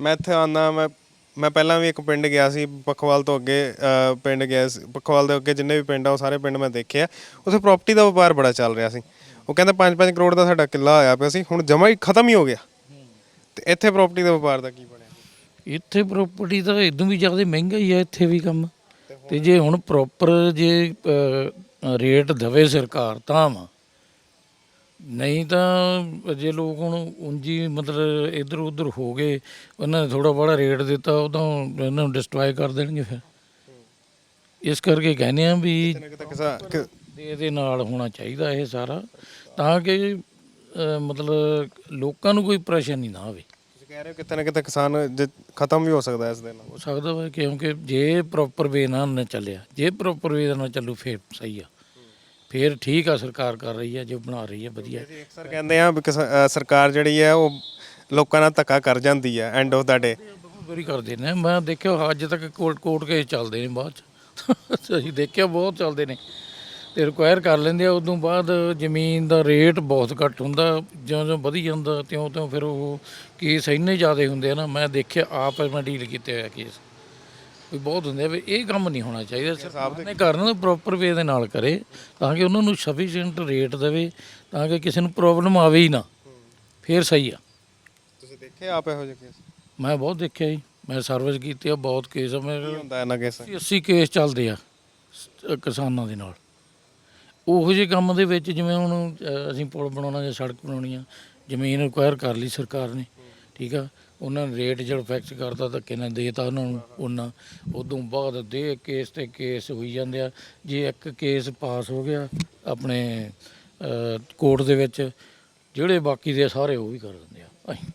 ਮੈਂ ਇੱਥੇ ਆਉਂਦਾ ਮੈਂ ਮੈਂ ਪਹਿਲਾਂ ਵੀ ਇੱਕ ਪਿੰਡ ਗਿਆ ਸੀ ਪਖਵਾਲ ਤੋਂ ਅੱਗੇ ਪਿੰਡ ਗਿਆ ਸੀ ਪਖਵਾਲ ਦੇ ਅੱਗੇ ਜਿੰਨੇ ਵੀ ਪਿੰਡ ਆ ਉਹ ਸਾਰੇ ਪਿੰਡ ਮੈਂ ਦੇਖੇ ਆ ਉੱਥੇ ਪ੍ਰਾਪਰਟੀ ਦਾ ਵਪਾਰ ਬੜਾ ਚੱਲ ਰਿਹਾ ਸੀ। ਉਹ ਕਹਿੰਦੇ 5-5 ਕਰੋੜ ਦਾ ਸਾਡਾ ਕਿੱਲਾ ਆਇਆ ਪਿਆ ਸੀ ਹੁਣ ਜਮਾ ਹੀ ਖਤਮ ਹੀ ਹੋ ਗਿਆ। ਤੇ ਇੱਥੇ ਪ੍ਰਾਪਰਟੀ ਦਾ ਵਪਾਰ ਦਾ ਕੀ ਇੱਥੇ ਪ੍ਰਾਪਰਟੀ ਤਾਂ ਇਦੋਂ ਵੀ ਜ਼ਿਆਦਾ ਮਹਿੰਗਾ ਹੀ ਆ ਇੱਥੇ ਵੀ ਕੰਮ। ਤੇ ਜੇ ਹੁਣ ਪ੍ਰੋਪਰ ਜੇ ਰੇਟ ਦਵੇ ਸਰਕਾਰ ਤਾਂ ਵਾ। ਨਹੀਂ ਤਾਂ ਜੇ ਲੋਕ ਹੁਣ ਉਂਜੀ ਮਤਲਬ ਇੱਧਰ ਉੱਧਰ ਹੋ ਗਏ ਉਹਨਾਂ ਨੇ ਥੋੜਾ ਬੜਾ ਰੇਟ ਦਿੱਤਾ ਉਹ ਤਾਂ ਇਹਨਾਂ ਨੂੰ ਡਿਸਟਰੋਏ ਕਰ ਦੇਣਗੇ ਫਿਰ। ਇਸ ਕਰਕੇ ਕਹਿੰਦੇ ਆ ਵੀ ਕਿਤੇ ਨਾ ਕਿਤੇ ਕਿਸਾ- ਕਿ- ਦੇ ਦੇ ਨਾਲ ਹੋਣਾ ਚਾਹੀਦਾ ਇਹ ਸਾਰਾ। ਤਾਂ ਕਿ ਮਤਲਬ ਲੋਕਾਂ ਨੂੰ ਕੋਈ ਪਰੇਸ਼ਾਨੀ ਨਾ ਆਵੇ। ਕਹਿ ਰਹੇ ਹੋ ਕਿਤੇ ਨਾ ਕਿਤੇ ਕਿਸਾਨ ਜੇ ਖਤਮ ਵੀ ਹੋ ਸਕਦਾ ਇਸ ਦੇ ਨਾਲ। ਹੋ ਸਕਦਾ ਵਾ ਕਿਉਂਕਿ ਜੇ ਪ੍ਰੋਪਰ ਵੇ ਨਾਲ ਨਾ ਚੱਲਿਆ ਜੇ ਪ੍ਰੋਪਰ ਵੇ ਨਾਲ ਚੱਲੂ ਫੇਰ ਸਹੀ ਆ। ਫੇਰ ਠੀਕ ਆ ਸਰਕਾਰ ਕਰ ਰਹੀ ਆ ਜੋ ਬਣਾ ਰਹੀ ਆ ਵਧੀਆ। ਜੀ ਅਕਸਰ ਕਹਿੰਦੇ ਆ ਵੀ ਕਿਸਾ- ਅ, ਸਰਕਾਰ ਜਿਹੜੀ ਹੈ ਉਹ ਲੋਕਾਂ ਨਾਲ ਧੱਕਾ ਕਰ ਜਾਂਦੀ ਹੈ ਐਂਡ ਆਫ ਦਾ ਡੇ ਬਹੁਤ ਵਾਰੀ ਕਰਦੇ ਨੇ ਮੈਂ ਦੇਖਿਆ ਅੱਜ ਤੱਕ ਕੋਰਟ ਕੋਰਟ ਕੇਸ ਚੱਲਦੇ ਨੇ ਬਾਅਦ ਚ। [LAUGHS] ਅਸੀਂ ਦੇਖਿਆ ਬਹੁਤ ਚੱਲਦੇ ਨੇ। ਤੇ ਰਿਕੁਆਇਰ ਕਰ ਲੈਂਦੇ ਆ ਉਦੋਂ ਬਾਅਦ ਜ਼ਮੀਨ ਦਾ ਰੇਟ ਬਹੁਤ ਘੱਟ ਹੁੰਦਾ ਜਿਉਂ ਜਿਉਂ ਵਧੀ ਜਾਂਦਾ ਤਿਉਂ ਤਿਉਂ ਫਿਰ ਉਹ ਕੇਸ ਇੰਨੇ ਜ਼ਿਆਦਾ ਹੁੰਦੇ ਆ ਨਾ ਮੈਂ ਦੇਖਿਆ ਆਪ ਮੈਂ ਡੀਲ ਕੀਤੇ ਹੋਇਆ ਕੇਸ ਵੀ ਬਹੁਤ ਹੁੰਦੇ ਆ ਵੀ ਇਹ ਕੰਮ ਨਹੀਂ ਹੋਣਾ ਚਾਹੀਦਾ ਸਰਕਾਰ ਨੇ ਕਰਨਾ ਪ੍ਰੋਪਰ ਵੇ ਦੇ ਨਾਲ ਕਰੇ ਤਾਂ ਕਿ ਉਹਨਾਂ ਨੂੰ ਸਫੀਸ਼ੀਐਂਟ ਰੇਟ ਦੇਵੇ ਤਾਂ ਕਿ ਕਿਸੇ ਨੂੰ ਪ੍ਰੋਬਲਮ ਆਵੇ ਹੀ ਨਾ ਫਿਰ ਸਹੀ ਆ। ਤੁਸੀਂ ਦੇਖੇ ਆਪ ਇਹੋ ਜਿਹੇ ਕੇਸ ਮੈਂ ਬਹੁਤ ਦੇਖਿਆ ਜੀ ਮੈਂ ਸਰਵਿਸ ਕੀਤੀ ਆ ਬਹੁਤ ਕੇਸ ਆ ਮੇਰੇ ਹੁੰਦਾ ਇਹਨਾਂ ਕੇਸ 80 ਕੇਸ ਚੱਲਦੇ ਆ ਕਿਸਾਨਾਂ ਦੇ ਨਾਲ। ਉਹੋ ਜਿਹੇ ਕੰਮ ਦੇ ਵਿੱਚ ਜਿਵੇਂ ਹੁਣ ਅ, ਅਸੀਂ ਪੁਲ ਬਣਾਉਣਾ ਜਾਂ ਸੜਕ ਬਣਾਉਣੀ ਆ ਜ਼ਮੀਨ ਰਿਕੁਆਇਰ ਕਰ ਲਈ ਸਰਕਾਰ ਨੇ ਠੀਕ ਆ? ਉਹਨਾਂ ਨੇ ਰੇਟ ਜਿਹੜਾ ਫਿਕਸ ਕਰਤਾ ਧੱਕੇ ਨਾਲ ਦੇਤਾ ਉਹਨਾਂ ਨੂੰ ਉਹਨਾਂ। ਉਦੋਂ ਬਾਅਦ ਦੇ ਕੇਸ ਤੇ ਕੇਸ ਹੋਈ ਜਾਂਦੇ ਆ। ਜੇ ਇੱਕ ਕੇਸ ਪਾਸ ਹੋ ਗਿਆ ਆਪਣੇ ਕੋਰਟ ਦੇ ਵਿੱਚ ਜਿਹੜੇ ਬਾਕੀ ਦੇ ਸਾਰੇ ਉਹ ਵੀ ਕਰ ਦਿੰਦੇ ਆ। ਅਸੀਂ-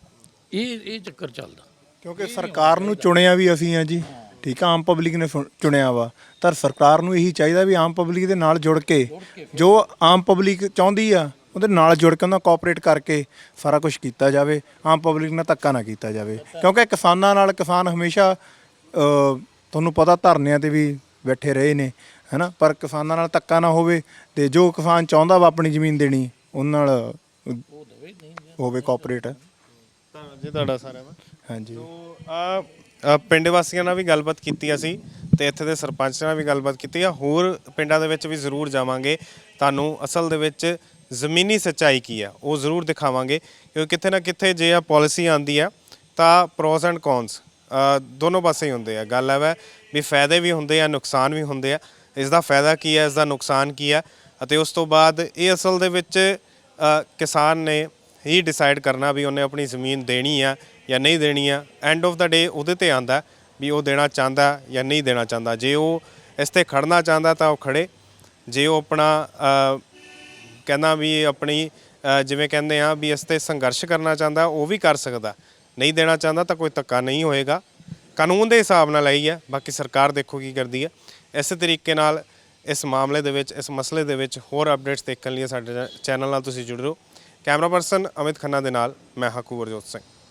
ਇਹ ਇਹ ਚੱਕਰ ਚੱਲਦਾ। ਕਿਉਂਕਿ ਸਰਕਾਰ ਨੂੰ ਚੁਣਿਆ ਵੀ ਅਸੀਂ ਆ ਜੀ। ਠੀਕ ਆ ਆਮ ਪਬਲਿਕ ਨੇ ਸੁਣ- ਚੁਣਿਆ ਵਾ। ਤਾਂ ਸਰਕਾਰ ਨੂੰ ਇਹੀ ਚਾਹੀਦਾ ਵੀ ਆਮ ਪਬਲਿਕ ਦੇ ਨਾਲ ਜੁੜ ਕੇ ਜੋ ਆਮ ਪਬਲਿਕ ਚਾਹੁੰਦੀ ਆ ਉਹਦੇ ਨਾਲ ਜੁੜ ਕੇ ਉਹਨਾਂ ਕੋਆਪਰੇਟ ਕਰਕੇ ਸਾਰਾ ਕੁਝ ਕੀਤਾ ਜਾਵੇ। ਆਮ ਪਬਲਿਕ ਨਾਲ ਧੱਕਾ ਨਾ ਕੀਤਾ ਜਾਵੇ। ਕਿਉਂਕਿ ਕਿਸਾਨਾਂ ਨਾਲ ਕਿਸਾਨ ਹਮੇਸ਼ਾ ਅ, ਤੁਹਾਨੂੰ ਪਤਾ ਧਰਨਿਆਂ ਤੇ ਵੀ ਬੈਠੇ ਰਹੇ ਨੇ ਹੈਨਾ? ਪਰ ਕਿਸਾਨਾਂ ਨਾਲ ਧੱਕਾ ਨਾ ਹੋਵੇ ਤੇ ਜੋ ਕਿਸਾਨ ਚਾਹੁੰਦਾ ਵਾ ਆਪਣੀ ਜ਼ਮੀਨ ਦੇਣੀ ਉਹਨਾਂ ਨਾਲ ਹੋਵੇ ਕੋਆਪਰੇਟ ਤਾਂ ਜੀ ਤੁਹਾਡਾ ਸਾਰਿਆਂ ਦਾ। ਹਾਂਜੀ। ਸੋ ਆ ਪਿੰਡ ਵਾਸੀਆਂ ਨਾਲ ਵੀ ਗੱਲਬਾਤ ਕੀਤੀ ਅਸੀਂ ਤੇ ਇੱਥੇ ਦੇ ਸਰਪੰਚ ਨਾਲ ਵੀ ਗੱਲਬਾਤ ਕੀਤੀ ਆ। ਹੋਰ ਪਿੰਡਾਂ ਦੇ ਵਿੱਚ ਵੀ ਜ਼ਰੂਰ ਜਾਵਾਂਗੇ। ਤੁਹਾਨੂੰ ਅਸਲ ਦੇ ਵਿੱਚ ਜ਼ਮੀਨੀ ਸੱਚਾਈ ਕੀ ਆ ਉਹ ਜ਼ਰੂਰ ਦਿਖਾਵਾਂਗੇ। ਕਿਉਂਕਿ ਕਿਤੇ ਨਾ ਕਿਤੇ ਜੇ ਆ ਪਾਲਿਸੀ ਆਂਦੀ ਆ ਤਾਂ ਪ੍ਰੋਸ ਐਂਡ ਕੌਨਸ ਦੋਨੋਂ ਪਾਸੇ ਹੀ ਹੁੰਦੇ ਆ। ਗੱਲ ਹੈ ਵੀ ਫਾਇਦੇ ਵੀ ਹੁੰਦੇ ਆ ਨੁਕਸਾਨ ਵੀ ਹੁੰਦੇ ਆ। ਇਸ ਦਾ ਫਾਇਦਾ ਕੀ ਹੈ ਇਸ ਦਾ ਨੁਕਸਾਨ ਕੀ ਹੈ ਅਤੇ ਉਸ ਤੋਂ ਬਾਅਦ ਇਹ ਅਸਲ ਦੇ ਵਿੱਚ ਅ, ਕਿਸਾਨ ਨੇ ਹੀ ਡਿਸਾਈਡ ਕਰਨਾ ਵੀ ਉਹਨੇ ਆਪਣੀ ਜ਼ਮੀਨ ਦੇਣੀ ਆ। ਜਾਂ ਨਹੀਂ ਦੇਣੀ ਆ ਐਂਡ ਆਫ ਦਾ ਡੇ ਉਹਦੇ ਤੇ ਆਂਦਾ ਵੀ ਉਹ ਦੇਣਾ ਚਾਹੁੰਦਾ ਜਾਂ ਨਹੀਂ ਦੇਣਾ ਚਾਹੁੰਦਾ। ਜੇ ਉਹ ਇਸ ਤੇ ਖੜਨਾ ਚਾਹੁੰਦਾ ਤਾਂ ਉਹ ਖੜੇ। ਜੇ ਉਹ ਆਪਣਾ ਕਹਿੰਦਾ ਵੀ ਆਪਣੀ ਜਿਵੇਂ ਕਹਿੰਦੇ ਆ ਵੀ ਇਸ ਤੇ ਸੰਘਰਸ਼ ਕਰਨਾ ਚਾਹੁੰਦਾ, ਉਹ ਵੀ ਕਰ ਸਕਦਾ। ਨਹੀਂ ਦੇਣਾ ਚਾਹੁੰਦਾ ਤਾਂ ਕੋਈ ਧੱਕਾ ਨਹੀਂ ਹੋਏਗਾ। ਕਾਨੂੰਨ ਦੇ ਹਿਸਾਬ ਨਾਲ ਆਈ ਹੈ, ਬਾਕੀ ਸਰਕਾਰ ਦੇਖੋ ਕੀ ਕਰਦੀ ਹੈ। ਇਸੇ ਤਰੀਕੇ ਨਾਲ ਇਸ ਮਾਮਲੇ ਦੇ ਵਿੱਚ, ਇਸ ਮਸਲੇ ਦੇ ਵਿੱਚ ਹੋਰ ਅਪਡੇਟਸ ਦੇਖਣ ਲਈ ਸਾਡੇ ਚੈਨਲ ਨਾਲ ਤੁਸੀਂ ਜੁੜੇ ਰਹੋ। ਕੈਮਰਾ ਪਰਸਨ ਅਮਿਤ ਖੰਨਾ ਦੇ ਨਾਲ, ਮੈਂ ਹਕੂਵਰਜੋਤ ਸਿੰਘ।